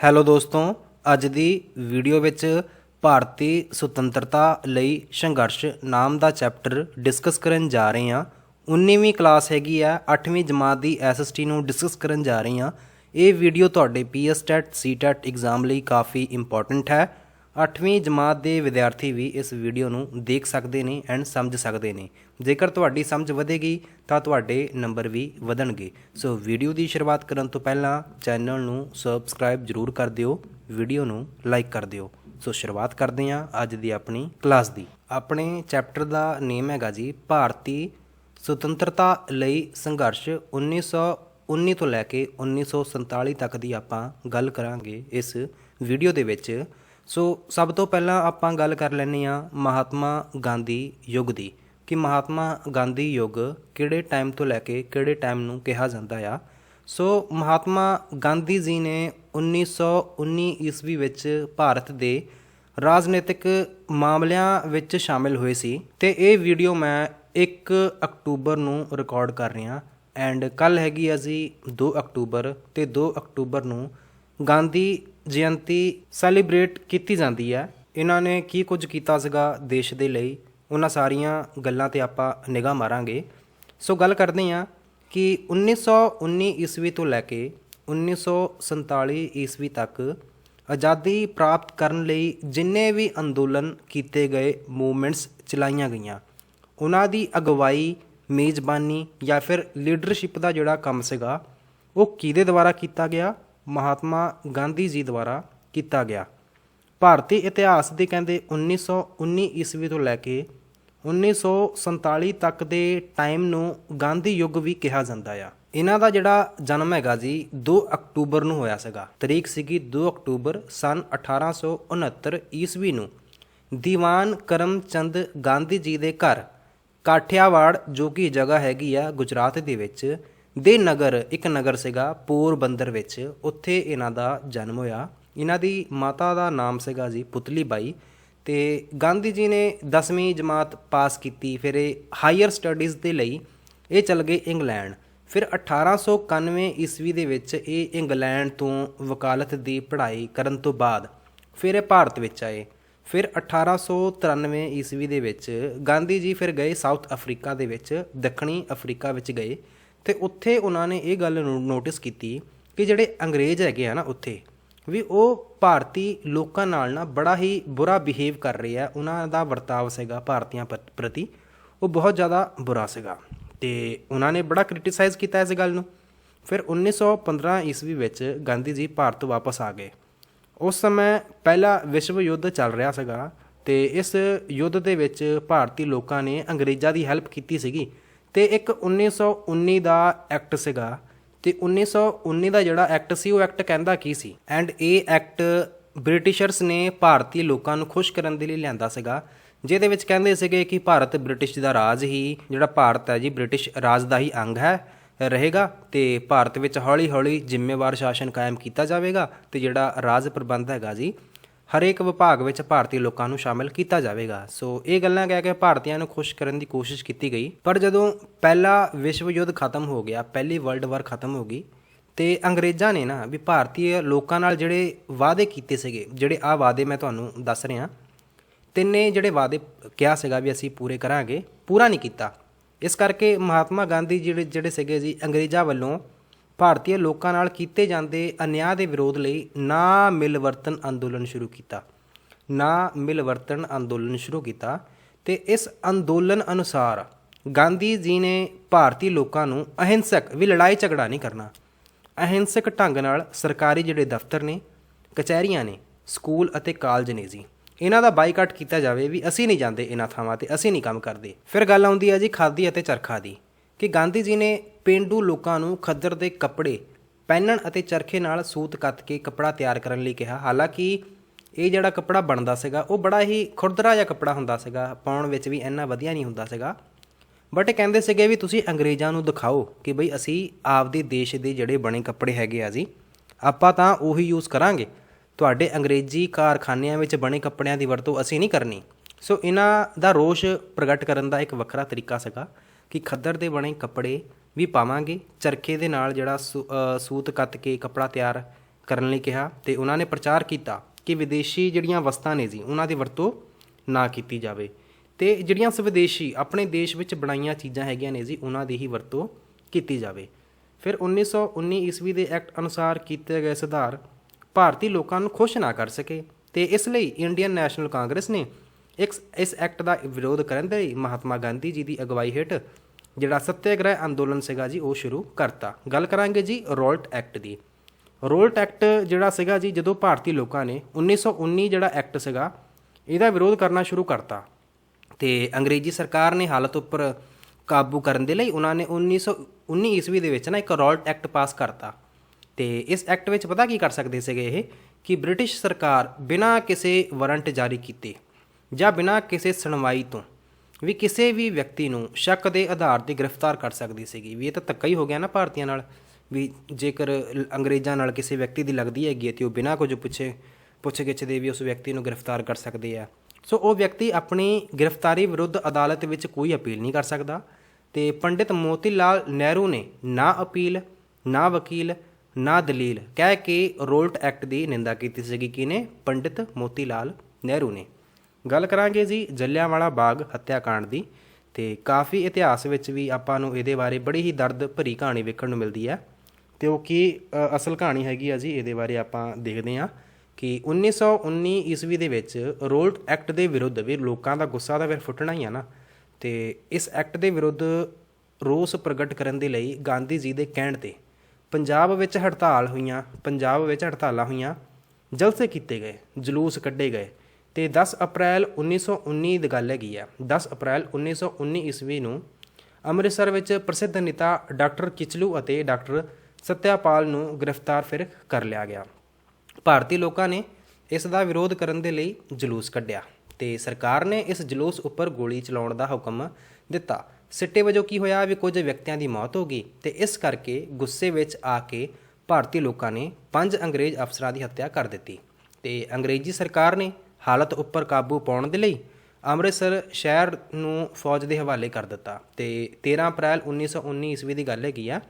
Hello ਦੋਸਤੋ, ਅੱਜ ਦੀ video ਵਿੱਚ ਭਾਰਤੀ ਸੁਤੰਤਰਤਾ ਲਈ ਸੰਘਰਸ਼ ਨਾਮ ਦਾ ਚੈਪਟਰ ਡਿਸਕਸ ਕਰਨ ਜਾ ਰਹੇ ਹਾਂ। 19ਵੀਂ ਕਲਾਸ ਹੈਗੀ ਆ 8ਵੀਂ ਜਮਾਤ ਦੀ ਐਸਐਸਟੀ ਨੂੰ ਡਿਸਕਸ ਕਰਨ ਜਾ ਰਹੇ ਹਾਂ। ਇਹ ਵੀਡੀਓ ਤੁਹਾਡੇ ਪੀਐਸਟੈਟ ਸੀਟੈਟ ਐਗਜ਼ਾਮ ਲਈ ਕਾਫੀ ਇੰਪੋਰਟੈਂਟ ਹੈ। 8ਵੀਂ ਜਮਾਤ ਦੇ ਵਿਦਿਆਰਥੀ ਵੀ ਇਸ ਵੀਡੀਓ ਨੂੰ ਦੇਖ ਸਕਦੇ ਨੇ ਐਂਡ ਸਮਝ ਸਕਦੇ ਨੇ। ਜੇਕਰ ਤੁਹਾਡੀ ਸਮਝ ਵਧੇਗੀ, ਤਾਂ ਤੁਹਾਡੇ ਨੰਬਰ ਵੀ ਵਧਣਗੇ। ਸੋ ਵੀਡੀਓ ਦੀ ਸ਼ੁਰੂਆਤ ਕਰਨ ਤੋਂ ਪਹਿਲਾਂ ਚੈਨਲ ਨੂੰ ਸਬਸਕ੍ਰਾਈਬ ਜਰੂਰ ਕਰ ਦਿਓ, ਵੀਡੀਓ ਨੂੰ ਲਾਈਕ ਕਰ ਦਿਓ। ਸੋ ਸ਼ੁਰੂਆਤ ਕਰਦੇ ਹਾਂ ਅੱਜ ਦੀ ਆਪਣੀ ਕਲਾਸ ਦੀ। ਆਪਣੇ ਚੈਪਟਰ ਦਾ ਨੇਮ ਹੈਗਾ ਜੀ, ਭਾਰਤੀ ਸੁਤੰਤਰਤਾ ਲਈ ਸੰਘਰਸ਼ 1919 ਤੋਂ ਲੈ ਕੇ 1947 ਤੱਕ ਦੀ ਆਪਾਂ ਗੱਲ ਕਰਾਂਗੇ ਇਸ ਵੀਡੀਓ ਦੇ ਵਿੱਚ। ਸੋ ਸਭ ਤੋਂ ਪਹਿਲਾਂ ਆਪਾਂ ਗੱਲ ਕਰ ਲੈਂਦੇ ਹਾਂ ਮਹਾਤਮਾ ਗਾਂਧੀ ਯੁੱਗ ਦੀ, ਕਿ ਮਹਾਤਮਾ ਗਾਂਧੀ ਯੁੱਗ ਕਿਹੜੇ ਟਾਈਮ ਤੋਂ ਲੈ ਕੇ ਕਿਹੜੇ ਟਾਈਮ ਨੂੰ ਕਿਹਾ ਜਾਂਦਾ ਆ। ਸੋ ਮਹਾਤਮਾ ਗਾਂਧੀ ਜੀ ਨੇ 1919 ਈਸਵੀ ਵਿੱਚ ਭਾਰਤ ਦੇ ਰਾਜਨੀਤਿਕ ਮਾਮਲਿਆਂ ਵਿੱਚ ਸ਼ਾਮਿਲ ਹੋਏ ਸੀ ਤੇ ਇਹ ਵੀਡੀਓ ਮੈਂ 1 ਅਕਤੂਬਰ ਨੂੰ ਰਿਕਾਰਡ ਕਰ ਰਿਹਾ। ਐਂਡ ਕੱਲ ਹੈਗੀ ਆ ਜੀ 2 ਅਕਤੂਬਰ ਤੇ 2 ਅਕਤੂਬਰ ਨੂੰ ਗਾਂਧੀ ਜਯੰਤੀ ਸੈਲੀਬ੍ਰੇਟ ਕੀਤੀ ਜਾਂਦੀ ਹੈ। ਇਹਨਾਂ ਨੇ ਕੀ ਕੁਝ ਕੀਤਾ ਸੀਗਾ ਦੇਸ਼ ਦੇ ਲਈ? ਉਹਨਾਂ ਸਾਰੀਆਂ ਗੱਲਾਂ ਤੇ ਆਪਾਂ ਨਿਗਾਹ ਮਾਰਾਂਗੇ। ਸੋ ਗੱਲ ਕਰਦੇ ਹਾਂ ਕਿ 1919 ਈਸਵੀ ਤੋਂ ਲੈ ਕੇ 1947 ਈਸਵੀ ਤੱਕ ਆਜ਼ਾਦੀ ਪ੍ਰਾਪਤ ਕਰਨ ਲਈ ਜਿੰਨੇ ਵੀ ਅੰਦੋਲਨ ਕੀਤੇ ਗਏ ਮੂਵਮੈਂਟਸ ਚਲਾਈਆਂ ਗਈਆਂ, ਉਹਨਾਂ ਦੀ ਅਗਵਾਈ, ਮੇਜ਼ਬਾਨੀ ਜਾਂ ਫਿਰ ਲੀਡਰਸ਼ਿਪ ਦਾ ਜਿਹੜਾ ਕੰਮ ਸੀਗਾ, ਉਹ ਕਿਹਦੇ ਦੁਆਰਾ ਕੀਤਾ ਗਿਆ? ਮਹਾਤਮਾ ਗਾਂਧੀ ਜੀ ਦੁਆਰਾ ਕੀਤਾ ਗਿਆ। ਭਾਰਤੀ ਇਤਿਹਾਸ ਦੇ ਕਹਿੰਦੇ 1919 ਈਸਵੀ ਤੋਂ ਲੈ ਕੇ 1947 ਤੱਕ ਦੇ ਟਾਈਮ ਨੂੰ ਗਾਂਧੀ ਯੁੱਗ ਵੀ ਕਿਹਾ ਜਾਂਦਾ ਆ। ਇਹਨਾਂ ਦਾ ਜਿਹੜਾ ਜਨਮ ਹੈਗਾ ਜੀ 2 ਅਕਤੂਬਰ ਨੂੰ ਹੋਇਆ ਸੀਗਾ। ਤਰੀਕ ਸੀਗੀ 2 ਅਕਤੂਬਰ ਸਨ 1869 ਈਸਵੀ ਨੂੰ। ਦੀਵਾਨ ਕਰਮਚੰਦ ਗਾਂਧੀ ਜੀ ਦੇ ਘਰ ਕਾਠਿਆਵਾੜ, ਜੋ ਕਿ ਜਗ੍ਹਾ ਹੈਗੀ ਆ ਗੁਜਰਾਤ ਦੇ ਵਿੱਚ ਦੇ ਨਗਰ, ਇੱਕ ਨਗਰ ਸੀਗਾ ਪੋਰਬੰਦਰ ਵਿੱਚ। ਉੱਥੇ ਇਹਨਾਂ ਦਾ ਜਨਮ ਹੋਇਆ। ਇਹਨਾਂ ਦੀ ਮਾਤਾ ਦਾ ਨਾਮ ਸੀਗਾ ਜੀ ਪੁਤਲੀ ਬਾਈ ਤੇ ਗਾਂਧੀ ਜੀ ਨੇ 10ਵੀਂ ਜਮਾਤ ਪਾਸ ਕੀਤੀ, ਫਿਰ ਇਹ ਹਾਇਰ ਸਟੱਡੀਜ਼ ਦੇ ਲਈ ਇਹ ਚਲ ਗਏ ਇੰਗਲੈਂਡ। ਫਿਰ 1891 ਈਸਵੀ ਦੇ ਵਿੱਚ ਇਹ ਇੰਗਲੈਂਡ ਤੋਂ ਵਕਾਲਤ ਦੀ ਪੜ੍ਹਾਈ ਕਰਨ ਤੋਂ ਬਾਅਦ ਫਿਰ ਇਹ ਭਾਰਤ ਵਿੱਚ ਆਏ। ਫਿਰ 1893 ਈਸਵੀ ਦੇ ਵਿੱਚ ਗਾਂਧੀ ਜੀ ਫਿਰ ਗਏ ਸਾਊਥ ਅਫਰੀਕਾ ਦੇ ਵਿੱਚ, ਦੱਖਣੀ ਅਫਰੀਕਾ ਵਿੱਚ ਗਏ। ਤੇ ਉੱਥੇ ਉਹਨਾਂ ਨੇ ਇਹ ਗੱਲ ਨੂੰ ਨੋਟਿਸ ਕੀਤੀ ਕਿ ਜਿਹੜੇ ਅੰਗਰੇਜ਼ ਹੈਗੇ ਆ ਨਾ ਉੱਥੇ, ਵੀ ਉਹ ਭਾਰਤੀ ਲੋਕਾਂ ਨਾਲ ਨਾ ਬੜਾ ਹੀ ਬੁਰਾ ਬਿਹੇਵ ਕਰ ਰਹੇ ਆ। ਉਹਨਾਂ ਦਾ ਵਰਤਾਵ ਸੀਗਾ ਭਾਰਤੀਆਂ ਪ੍ਰਤੀ ਉਹ ਬਹੁਤ ਜ਼ਿਆਦਾ ਬੁਰਾ ਸੀਗਾ। ਤੇ ਉਹਨਾਂ ਨੇ ਬੜਾ ਕ੍ਰਿਟਿਸਾਈਜ਼ ਕੀਤਾ ਇਸ ਗੱਲ ਨੂੰ। ਫਿਰ 1915 ਈਸਵੀ ਵਿੱਚ ਗਾਂਧੀ ਜੀ ਭਾਰਤ ਵਾਪਸ ਆ ਗਏ। ਉਸ ਸਮੇਂ ਪਹਿਲਾ ਵਿਸ਼ਵ ਯੁੱਧ ਚੱਲ ਰਿਹਾ ਸੀਗਾ ਤੇ ਇਸ ਯੁੱਧ ਦੇ ਵਿੱਚ ਭਾਰਤੀ ਲੋਕਾਂ ਨੇ ਅੰਗਰੇਜ਼ਾਂ ਦੀ ਹੈਲਪ ਕੀਤੀ ਸੀਗੀ। ਤੇ ਇੱਕ 1919 ਦਾ ਐਕਟ ਸੀਗਾ ਤੇ 1919 ਦਾ ਜਿਹੜਾ ਐਕਟ ਸੀ, ਉਹ ਐਕਟ ਕਹਿੰਦਾ ਕੀ ਸੀ? ਐਂਡ ਇਹ ਐਕਟ ਬ੍ਰਿਟਿਸ਼ਰਸ ਨੇ ਭਾਰਤੀ ਲੋਕਾਂ ਨੂੰ ਖੁਸ਼ ਕਰਨ ਦੇ ਲਈ ਲਿਆਂਦਾ ਸੀਗਾ, ਜਿਹਦੇ ਵਿੱਚ ਕਹਿੰਦੇ ਸੀਗੇ ਕਿ ਭਾਰਤ ਬ੍ਰਿਟਿਸ਼ ਦਾ ਰਾਜ ਹੀ, ਜਿਹੜਾ ਭਾਰਤ ਹੈ ਜੀ, ਬ੍ਰਿਟਿਸ਼ ਰਾਜ ਦਾ ਹੀ ਅੰਗ ਹੈ, ਰਹੇਗਾ ਤੇ ਭਾਰਤ ਵਿੱਚ ਹੌਲੀ-ਹੌਲੀ ਜ਼ਿੰਮੇਵਾਰ ਸ਼ਾਸਨ ਕਾਇਮ ਕੀਤਾ ਜਾਵੇਗਾ ਤੇ ਜਿਹੜਾ ਰਾਜ ਪ੍ਰਬੰਧ ਹੈਗਾ ਜੀ ਹਰੇਕ ਵਿਭਾਗ ਵਿੱਚ ਭਾਰਤੀ ਲੋਕਾਂ ਨੂੰ ਸ਼ਾਮਿਲ ਕੀਤਾ ਜਾਵੇਗਾ। ਸੋ ਇਹ ਗੱਲਾਂ ਕਹਿ ਕੇ ਭਾਰਤੀਆਂ ਨੂੰ ਖੁਸ਼ ਕਰਨ ਦੀ ਕੋਸ਼ਿਸ਼ ਕੀਤੀ ਗਈ। ਪਰ ਜਦੋਂ ਪਹਿਲਾ ਵਿਸ਼ਵ ਯੁੱਧ ਖਤਮ ਹੋ ਗਿਆ, ਪਹਿਲੀ ਵਰਲਡ ਵਾਰ ਖਤਮ ਹੋ ਗਈ, ਤੇ ਅੰਗਰੇਜ਼ਾਂ ਨੇ ਨਾ ਵੀ ਭਾਰਤੀ ਲੋਕਾਂ ਨਾਲ ਜਿਹੜੇ ਵਾਅਦੇ ਕੀਤੇ ਸੀਗੇ, ਜਿਹੜੇ ਆ ਵਾਅਦੇ ਮੈਂ ਤੁਹਾਨੂੰ ਦੱਸ ਰਿਹਾ, ਤਿੰਨੇ ਜਿਹੜੇ ਵਾਅਦੇ ਕਿਹਾ ਸੀਗਾ ਵੀ ਅਸੀਂ ਪੂਰੇ ਕਰਾਂਗੇ, ਪੂਰਾ ਨਹੀਂ ਕੀਤਾ। ਇਸ ਕਰਕੇ ਮਹਾਤਮਾ ਗਾਂਧੀ ਜਿਹੜੇ ਜਿਹੜੇ ਸੀਗੇ ਜੀ, ਅੰਗਰੇਜ਼ਾਂ ਵੱਲੋਂ ਭਾਰਤੀ ਲੋਕਾਂ ਨਾਲ ਕੀਤੇ ਜਾਂਦੇ ਅਨਿਆਂ ਦੇ ਵਿਰੋਧ ਲਈ ਨਾ ਮਿਲਵਰਤਨ ਅੰਦੋਲਨ ਸ਼ੁਰੂ ਕੀਤਾ। ਨਾ ਮਿਲਵਰਤਨ ਅੰਦੋਲਨ ਸ਼ੁਰੂ ਕੀਤਾ ਤੇ ਇਸ ਅੰਦੋਲਨ ਅਨੁਸਾਰ ਗਾਂਧੀ ਜੀ ਨੇ ਭਾਰਤੀ ਲੋਕਾਂ ਨੂੰ ਅਹਿੰਸਕ ਵੀ ਲੜਾਈ ਝਗੜਾ ਨਹੀਂ ਕਰਨਾ, ਅਹਿੰਸਕ ਢੰਗ ਨਾਲ ਸਰਕਾਰੀ ਜਿਹੜੇ ਦਫ਼ਤਰ ਨੇ, ਕਚਹਿਰੀਆਂ ਨੇ, ਸਕੂਲ ਅਤੇ ਕਾਲਜ ਨੇ ਜੀ, ਇਹਨਾਂ ਦਾ ਬਾਈਕਾਟ ਕੀਤਾ ਜਾਵੇ ਵੀ ਅਸੀਂ ਨਹੀਂ ਜਾਂਦੇ ਇਹਨਾਂ ਥਾਵਾਂ ਤੇ, ਅਸੀਂ ਨਹੀਂ ਕੰਮ ਕਰਦੇ। ਫਿਰ ਗੱਲ ਆਉਂਦੀ ਹੈ ਜੀ ਖਾਦੀ ਅਤੇ ਚਰਖਾ ਦੀ। ਕਿ ਗਾਂਧੀ ਜੀ ਨੇ ਪਿੰਡੂ ਲੋਕਾਂ ਨੂੰ ਖੱਦਰ ਦੇ ਕੱਪੜੇ, ਪਹਿਨਣ ਅਤੇ ਚਰਖੇ ਨਾਲ ਸੂਤ ਕੱਤ ਕੇ ਕੱਪੜਾ ਤਿਆਰ ਕਰਨ ਲਈ ਕਿਹਾ। ਹਾਲਾਂਕਿ ਇਹ ਜਿਹੜਾ ਕੱਪੜਾ ਬਣਦਾ ਸੀਗਾ, ਉਹ ਬੜਾ ਹੀ ਖੁਰਦਰਾ ਜਿਹਾ ਕੱਪੜਾ ਹੁੰਦਾ ਸੀਗਾ, ਪਾਉਣ ਵਿੱਚ ਵੀ ਇੰਨਾ ਵਧੀਆ ਨਹੀਂ ਹੁੰਦਾ ਸੀਗਾ। ਬਟ ਇਹ ਕਹਿੰਦੇ ਸੀਗੇ ਵੀ ਤੁਸੀਂ ਅੰਗਰੇਜ਼ਾਂ ਨੂੰ ਦਿਖਾਓ ਕਿ ਬਈ ਅਸੀਂ ਆਪਦੇ ਦੇਸ਼ ਦੇ ਜਿਹੜੇ ਬਣੇ ਕੱਪੜੇ ਹੈਗੇ ਆ ਜੀ, ਆਪਾਂ ਤਾਂ ਉਹੀ ਯੂਜ਼ ਕਰਾਂਗੇ। ਤੁਹਾਡੇ ਅੰਗਰੇਜ਼ੀ ਕਾਰਖਾਨਿਆਂ ਵਿੱਚ ਬਣੇ ਕੱਪੜਿਆਂ ਦੀ ਵਰਤੋਂ ਅਸੀਂ ਨਹੀਂ ਕਰਨੀ। ਸੋ ਇਹਨਾਂ ਦਾ ਰੋਸ਼ ਪ੍ਰਗਟ ਕਰਨ ਦਾ ਇੱਕ ਵੱਖਰਾ ਤਰੀਕਾ ਸੀਗਾ। ਕਿ ਖੱਦਰ ਦੇ ਬਣੇ ਕੱਪੜੇ ਵੀ ਪਾਵਾਂਗੇ। ਚਰਖੇ ਦੇ ਨਾਲ ਜਿਹੜਾ ਸੂ- ਸੂਤ ਕੱਤ ਕੇ ਕੱਪੜਾ ਤਿਆਰ ਕਰਨ ਲਈ ਕਿਹਾ ਤੇ ਉਹਨਾਂ ਨੇ ਪ੍ਰਚਾਰ ਕੀਤਾ ਕਿ ਵਿਦੇਸ਼ੀ ਜਿਹੜੀਆਂ ਵਸਤਾਂ ਨੇ ਜੀ, ਉਹਨਾਂ ਦੀ ਵਰਤੋਂ ਨਾ ਕੀਤੀ ਜਾਵੇ। ਤੇ ਜਿਹੜੀਆਂ ਸਵਦੇਸ਼ੀ ਆਪਣੇ ਦੇਸ਼ ਵਿੱਚ ਬਣਾਈਆਂ ਚੀਜ਼ਾਂ ਹੈਗੀਆਂ ਨੇ ਜੀ, ਉਹਨਾਂ ਦੀ ਹੀ ਵਰਤੋਂ ਕੀਤੀ ਜਾਵੇ। ਫਿਰ 1919 ਈਸਵੀ ਦੇ ਐਕਟ ਅਨੁਸਾਰ ਕੀਤੇ ਗਏ ਸੁਧਾਰ ਭਾਰਤੀ ਲੋਕਾਂ ਨੂੰ ਖੁਸ਼ ਨਾ ਕਰ ਸਕੇ ਤੇ ਇਸ ਲਈ ਇੰਡੀਅਨ ਨੈਸ਼ਨਲ ਕਾਂਗਰਸ ਨੇ ਇਸ ਇਸ ਐਕਟ ਦਾ ਵਿਰੋਧ ਕਰਨ ਦੇ ਲਈ ਮਹਾਤਮਾ ਗਾਂਧੀ ਜੀ ਦੀ ਅਗਵਾਈ ਹੇਠ ਜਿਹੜਾ ਸੱਤਿਆਗ੍ਰਹਿ ਅੰਦੋਲਨ ਸੀਗਾ ਜੀ, ਉਹ ਸ਼ੁਰੂ ਕਰਤਾ। ਗੱਲ ਕਰਾਂਗੇ ਜੀ ਰੋਲਟ ਐਕਟ ਦੀ। ਰੋਲਟ ਐਕਟ ਜਿਹੜਾ ਸੀਗਾ ਜੀ, ਜਦੋਂ ਭਾਰਤੀ ਲੋਕਾਂ ਨੇ 1919 ਜਿਹੜਾ ਐਕਟ ਸੀਗਾ, ਇਹਦਾ ਵਿਰੋਧ ਕਰਨਾ ਸ਼ੁਰੂ ਕਰਤਾ। ਤੇ ਅੰਗਰੇਜ਼ੀ ਸਰਕਾਰ ਨੇ ਹਾਲਤ ਉੱਪਰ ਕਾਬੂ ਕਰਨ ਦੇ ਲਈ ਉਹਨਾਂ ਨੇ 1919 ਈਸਵੀ ਦੇ ਵਿੱਚ ਨਾ ਇੱਕ ਰੋਲਟ ਐਕਟ ਪਾਸ ਕਰਤਾ। ਤੇ ਇਸ ਐਕਟ ਵਿੱਚ ਪਤਾ ਕੀ ਕਰ ਸਕਦੇ ਸੀਗੇ ਇਹ? ਕਿ ਬ੍ਰਿਟਿਸ਼ ਸਰਕਾਰ ਬਿਨਾਂ ਕਿਸੇ ਵਾਰੰਟ ਜਾਰੀ ਕੀਤੇ। ਜਾਂ ਬਿਨਾਂ ਕਿਸੇ ਸੁਣਵਾਈ ਤੋਂ ਵੀ ਕਿਸੇ ਵੀ ਵਿਅਕਤੀ ਨੂੰ ਸ਼ੱਕ ਦੇ ਆਧਾਰ ਤੇ ਗ੍ਰਿਫਤਾਰ ਕਰ ਸਕਦੀ ਸੀਗੀ। ਵੀ ਇਹ ਤਾਂ ਧੱਕਾ ਹੀ ਹੋ ਗਿਆ ਨਾ ਭਾਰਤੀਆਂ ਨਾਲ ਵੀ ਜੇਕਰ ਅੰਗਰੇਜ਼ਾਂ ਨਾਲ ਕਿਸੇ ਵਿਅਕਤੀ ਦੀ ਲੱਗਦੀ ਹੈਗੀ ਹੈ ਤੇ ਉਹ ਬਿਨਾਂ ਕੁਝ ਪੁੱਛੇ ਪੁੱਛ ਗਿੱਛ ਦੇ ਵੀ ਉਸ ਵਿਅਕਤੀ ਨੂੰ ਗ੍ਰਿਫਤਾਰ ਕਰ ਸਕਦੇ ਆ। ਸੋ ਉਹ ਵਿਅਕਤੀ ਆਪਣੀ ਗ੍ਰਿਫਤਾਰੀ ਵਿਰੁੱਧ ਅਦਾਲਤ ਵਿੱਚ ਕੋਈ ਅਪੀਲ ਨਹੀਂ ਕਰ ਸਕਦਾ ਤੇ ਪੰਡਿਤ ਮੋਤੀ ਲਾਲ ਨਹਿਰੂ ਨੇ ਨਾ ਅਪੀਲ, ਨਾ ਵਕੀਲ, ਨਾ ਦਲੀਲ ਕਹਿ ਕੇ ਰੋਲਟ ਐਕਟ ਦੀ ਨਿੰਦਾ ਕੀਤੀ ਸੀਗੀ। ਕਿਨੇ ਪੰਡਿਤ ਮੋਤੀ ਲਾਲ ਨਹਿਰੂ ਨੇ। ਗੱਲ ਕਰਾਂਗੇ ਜੀ ਜਲਿਆਂਵਾਲਾ ਬਾਗ ਹੱਤਿਆਕਾਂਡ ਦੀ ਤੇ ਕਾਫੀ ਇਤਿਹਾਸ ਵਿੱਚ ਵੀ ਆਪਾਂ ਨੂੰ ਇਹਦੇ ਬਾਰੇ ਬੜੀ ਹੀ ਦਰਦ ਭਰੀ ਕਹਾਣੀ ਵੇਖਣ ਨੂੰ ਮਿਲਦੀ ਹੈ ਤੇ ਉਹ ਕੀ ਅਸਲ ਕਹਾਣੀ ਹੈਗੀ ਆ ਜੀ, ਇਹਦੇ ਬਾਰੇ ਆਪਾਂ ਦੇਖਦੇ ਹਾਂ ਕਿ 1919 ਈਸਵੀ ਦੇ ਵਿੱਚ ਰੋਲਟ ਐਕਟ ਦੇ ਵਿਰੁੱਧ ਵੀ ਲੋਕਾਂ ਦਾ ਗੁੱਸਾ ਤਾਂ ਫਿਰ ਫੁੱਟਣਾ ਹੀ ਆ ਨਾ, ਤੇ ਇਸ ਐਕਟ ਦੇ ਵਿਰੁੱਧ ਰੋਸ ਪ੍ਰਗਟ ਕਰਨ ਦੇ ਲਈ ਗਾਂਧੀ ਜੀ ਦੇ ਕਹਿਣ ਤੇ ਪੰਜਾਬ ਵਿੱਚ ਹੜਤਾਲ ਹੋਈਆਂ, ਪੰਜਾਬ ਵਿੱਚ ਹੜਤਾਲਾਂ ਹੋਈਆਂ, ਜਲਸੇ ਕੀਤੇ ਗਏ, ਜਲੂਸ ਕੱਢੇ ਗਏ ਤੇ 10 ਅਪ੍ਰੈਲ 1919 ਦੀ ਗੱਲ ਹੈਗੀ ਆ। 10 ਅਪ੍ਰੈਲ 1919 ਈਸਵੀ ਨੂੰ ਅੰਮ੍ਰਿਤਸਰ ਵਿੱਚ ਪ੍ਰਸਿੱਧ ਨੇਤਾ ਡਾਕਟਰ ਕਿਚਲੂ ਅਤੇ ਡਾਕਟਰ ਸਤਿਆਪਾਲ ਨੂੰ ਗ੍ਰਿਫਤਾਰ ਫਿਰ ਕਰ ਲਿਆ ਗਿਆ। ਭਾਰਤੀ ਲੋਕਾਂ ਨੇ ਇਸ ਦਾ ਵਿਰੋਧ ਕਰਨ ਦੇ ਲਈ ਜਲੂਸ ਕੱਢਿਆ ਤੇ ਸਰਕਾਰ ਨੇ ਇਸ ਜਲੂਸ ਉੱਪਰ ਗੋਲੀ ਚਲਾਉਣ ਦਾ ਹੁਕਮ ਦਿੱਤਾ। ਸਿੱਟੇ ਵਜੋਂ ਕੀ ਹੋਇਆ ਵੀ ਕੁਝ ਵਿਅਕਤੀਆਂ ਦੀ ਮੌਤ ਹੋ ਗਈ ਤੇ ਇਸ ਕਰਕੇ ਗੁੱਸੇ ਵਿੱਚ ਆ ਕੇ ਭਾਰਤੀ ਲੋਕਾਂ ਨੇ ਪੰਜ ਅੰਗਰੇਜ਼ ਅਫਸਰਾਂ ਦੀ ਹੱਤਿਆ ਕਰ ਦਿੱਤੀ ਤੇ ਅੰਗਰੇਜ਼ੀ ਸਰਕਾਰ ਨੇ ਹਾਲਤ ਉੱਪਰ ਕਾਬੂ ਪਾਉਣ ਦੇ ਲਈ ਅੰਮ੍ਰਿਤਸਰ ਸ਼ਹਿਰ ਨੂੰ ਫੌਜ ਦੇ ਹਵਾਲੇ ਕਰ ਦਿੱਤਾ। ਤੇ 13 ਅਪ੍ਰੈਲ 1919 ਈਸਵੀ ਦੀ ਗੱਲ ਹੈਗੀ ਆ,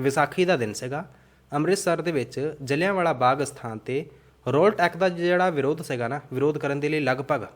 ਵਿਸਾਖੀ ਦਾ ਦਿਨ ਸੀਗਾ। ਅੰਮ੍ਰਿਤਸਰ ਦੇ ਵਿੱਚ ਜਲਿਆਂਵਾਲਾ ਬਾਗ ਸਥਾਨ ਤੇ ਰੋਲਟ ਐਕਟ ਦਾ ਜਿਹੜਾ ਵਿਰੋਧ ਸੀਗਾ ਨਾ, ਵਿਰੋਧ ਕਰਨ ਦੇ ਲਈ ਲਗਭਗ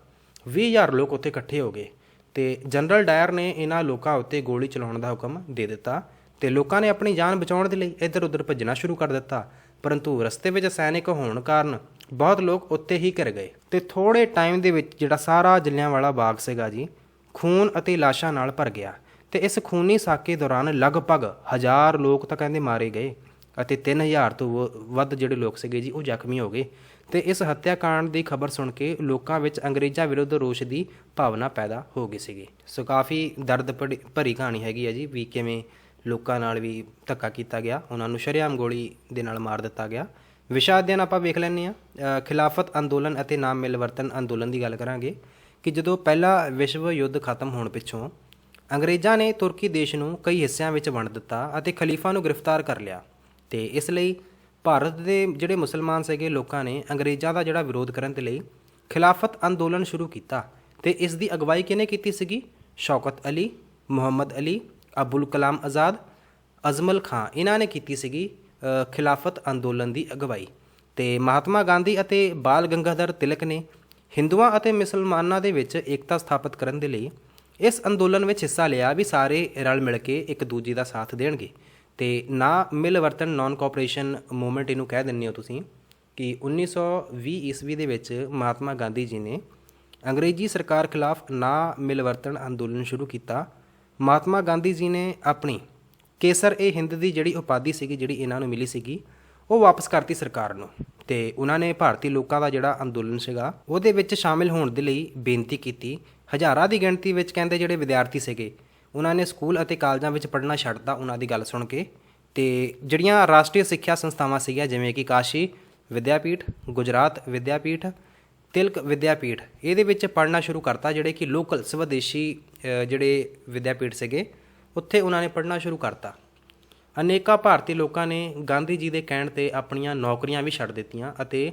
20000 ਲੋਕ ਉੱਥੇ ਇਕੱਠੇ ਹੋ ਗਏ। ਤੇ ਜਨਰਲ ਡਾਇਰ ਨੇ ਇਹਨਾਂ ਲੋਕਾਂ ਉੱਤੇ ਗੋਲੀ ਚਲਾਉਣ ਦਾ ਹੁਕਮ ਦੇ ਦਿੱਤਾ। ਤੇ ਲੋਕਾਂ ਨੇ ਆਪਣੀ ਜਾਨ ਬਚਾਉਣ ਦੇ ਲਈ ਇੱਧਰ ਉੱਧਰ ਭੱਜਣਾ ਸ਼ੁਰੂ ਕਰ ਦਿੱਤਾ। ਪਰੰਤੂ ਰਸਤੇ ਵਿੱਚ ਸੈਨਿਕ ਹੋਣ ਕਾਰਨ ਬਹੁਤ ਲੋਕ ਉੱਤੇ ਹੀ ਘਿਰ ਗਏ। ਤੇ ਥੋੜੇ ਟਾਈਮ ਦੇ ਵਿੱਚ ਜਿਹੜਾ ਸਾਰਾ ਜਲਿਆਂਵਾਲਾ ਬਾਗ ਸੀਗਾ ਜੀ, ਖੂਨ ਅਤੇ ਲਾਸ਼ਾਂ ਨਾਲ ਭਰ ਗਿਆ। ਤੇ ਇਸ ਖੂਨੀ ਸਾਕੇ ਦੌਰਾਨ ਲਗਭਗ ਹਜ਼ਾਰ ਲੋਕ ਤਾਂ ਕਹਿੰਦੇ ਮਾਰੇ ਗਏ ਅਤੇ 3000 ਤੋਂ ਵ- ਵੱਧ ਜਿਹੜੇ ਲੋਕ ਸੀਗੇ ਜੀ, ਉਹ ਜ਼ਖਮੀ ਹੋ ਗਏ। ਤੇ ਇਸ ਹੱਤਿਆਕਾਂਡ ਦੀ ਖਬਰ ਸੁਣ ਕੇ ਲੋਕਾਂ ਵਿੱਚ ਅੰਗਰੇਜ਼ਾਂ ਵਿਰੁੱਧ ਰੋਸ਼ ਦੀ ਭਾਵਨਾ ਪੈਦਾ ਹੋ ਗਈ ਸੀਗੀ। ਸੋ ਕਾਫੀ ਦਰਦ ਭਰੀ- ਭਰੀ ਕਹਾਣੀ ਹੈਗੀ ਹੈ ਜੀ, ਵੀ ਕਿਵੇਂ ਲੋਕਾਂ ਨਾਲ ਵੀ ਧੱਕਾ ਕੀਤਾ ਗਿਆ। ਉਹਨਾਂ ਨੂੰ ਸ਼ਰੇਆਮ ਗੋਲੀ ਦੇ ਨਾਲ ਮਾਰ ਦਿੱਤਾ ਗਿਆ। ਵਿਸ਼ਾ ਅਧਿਐਨ ਆਪਾਂ ਵੇਖ ਲੈਂਦੇ ਆ ਖਿਲਾਫਤ ਅੰਦੋਲਨ ਅਤੇ ਨਾਮ ਮਿਲਵਰਤਨ ਅੰਦੋਲਨ ਦੀ ਗੱਲ ਕਰਾਂਗੇ ਕਿ ਜਦੋਂ ਪਹਿਲਾ ਵਿਸ਼ਵ ਯੁੱਧ ਖਤਮ ਹੋਣ ਪਿੱਛੋਂ ਅੰਗਰੇਜ਼ਾਂ ਨੇ ਤੁਰਕੀ ਦੇਸ਼ ਨੂੰ ਕਈ ਹਿੱਸਿਆਂ ਵਿੱਚ ਵੰਡ ਦਿੱਤਾ ਅਤੇ ਖਲੀਫਾ ਨੂੰ ਗ੍ਰਿਫਤਾਰ ਕਰ ਲਿਆ। ਤੇ ਇਸ ਲਈ ਭਾਰਤ ਦੇ ਜਿਹੜੇ ਮੁਸਲਮਾਨ ਸੀਗੇ ਲੋਕਾਂ ਨੇ ਅੰਗਰੇਜ਼ਾਂ ਦਾ ਜਿਹੜਾ ਵਿਰੋਧ ਕਰਨ ਦੇ ਲਈ ਖਿਲਾਫਤ ਅੰਦੋਲਨ ਸ਼ੁਰੂ ਕੀਤਾ। ਤੇ ਇਸ ਦੀ ਅਗਵਾਈ ਕਿਹਨੇ ਕੀਤੀ ਸੀਗੀ? ਸ਼ੌਕਤ ਅਲੀ, ਮੁਹੰਮਦ ਅਲੀ ਅਬੁਲ ਕਲਾਮ ਆਜ਼ਾਦ, ਅਜ਼ਮਲ ਖਾਂ, ਇਹਨਾਂ ਨੇ ਕੀਤੀ ਸੀਗੀ ਖਿਲਾਫਤ ਅੰਦੋਲਨ ਦੀ ਅਗਵਾਈ। ਤੇ ਮਹਾਤਮਾ ਗਾਂਧੀ ਅਤੇ ਬਾਲ ਗੰਗਾਧਰ ਤਿਲਕ ਨੇ ਹਿੰਦੂਆਂ ਅਤੇ ਮੁਸਲਮਾਨਾਂ ਦੇ ਵਿੱਚ ਏਕਤਾ ਸਥਾਪਿਤ ਕਰਨ ਦੇ ਲਈ ਇਸ ਅੰਦੋਲਨ ਵਿੱਚ ਹਿੱਸਾ ਲਿਆ ਵੀ ਸਾਰੇ ਰਲ ਮਿਲ ਕੇ ਇੱਕ ਦੂਜੇ ਦਾ ਸਾਥ ਦੇਣਗੇ। ਤੇ ਨਾ ਮਿਲ ਵਰਤਨ ਨਾਨ ਕੋਆਪਰੇਸ਼ਨ ਮੂਵਮੈਂਟ ਇਹਨੂੰ ਕਹਿ ਦਿੰਦੇ ਹੋ ਤੁਸੀਂ, ਕਿ 1920 ਈਸਵੀ ਦੇ ਵਿੱਚ ਮਹਾਤਮਾ ਗਾਂਧੀ ਜੀ ਨੇ ਅੰਗਰੇਜ਼ੀ ਸਰਕਾਰ ਖਿਲਾਫ ਨਾ ਮਿਲਵਰਤਨ ਅੰਦੋਲਨ ਸ਼ੁਰੂ ਕੀਤਾ ਮਹਾਤਮਾ ਗਾਂਧੀ ਜੀ ਨੇ ਆਪਣੀ ਕੇਸਰ ਇਹ ਹਿੰਦ ਦੀ ਜਿਹੜੀ ਉਪਾਧੀ ਸੀਗੀ, ਜਿਹੜੀ ਇਹਨਾਂ ਨੂੰ ਮਿਲੀ ਸੀਗੀ, ਉਹ ਵਾਪਸ ਕਰਤੀ ਸਰਕਾਰ ਨੂੰ। ਤੇ ਉਹਨਾਂ ਨੇ ਭਾਰਤੀ ਲੋਕਾਂ ਦਾ ਜਿਹੜਾ ਅੰਦੋਲਨ ਸੀਗਾ, ਉਹਦੇ ਵਿੱਚ ਸ਼ਾਮਿਲ ਹੋਣ ਦੇ ਲਈ ਬੇਨਤੀ ਕੀਤੀ। ਹਜ਼ਾਰਾਂ ਦੀ ਗਿਣਤੀ ਵਿੱਚ ਕਹਿੰਦੇ ਜਿਹੜੇ ਵਿਦਿਆਰਥੀ ਸੀਗੇ, ਉਹਨਾਂ ਨੇ ਸਕੂਲ ਅਤੇ ਕਾਲਜਾਂ ਵਿੱਚ ਪੜ੍ਹਨਾ ਛੱਡਤਾ ਉਹਨਾਂ ਦੀ ਗੱਲ ਸੁਣ ਕੇ। ਤੇ ਜਿਹੜੀਆਂ ਰਾਸ਼ਟਰੀ ਸਿੱਖਿਆ ਸੰਸਥਾਵਾਂ ਸੀਗੀਆਂ, ਜਿਵੇਂ ਕਿ ਕਾਸ਼ੀ ਵਿਦਿਆਪੀਠ, ਗੁਜਰਾਤ ਵਿਦਿਆਪੀਠ ਤਿਲਕ ਵਿਦਿਆਪੀਠ। ਇਹਦੇ ਵਿੱਚ ਪੜ੍ਹਨਾ ਸ਼ੁਰੂ ਕਰਤਾ ਜਿਹੜੇ ਕਿ ਲੋਕਲ ਸਵਦੇਸ਼ੀ ਜਿਹੜੇ ਵਿਦਿਆਪੀਠ ਸੀਗੇ, ਉੱਥੇ ਉਹਨਾਂ ਨੇ ਪੜ੍ਹਨਾ ਸ਼ੁਰੂ ਕਰਤਾ। ਅਨੇਕਾਂ ਭਾਰਤੀ ਲੋਕਾਂ ਨੇ ਗਾਂਧੀ ਜੀ ਦੇ ਕਹਿਣ ਤੇ ਆਪਣੀਆਂ ਨੌਕਰੀਆਂ ਵੀ ਛੱਡ ਦਿੱਤੀਆਂ ਅਤੇ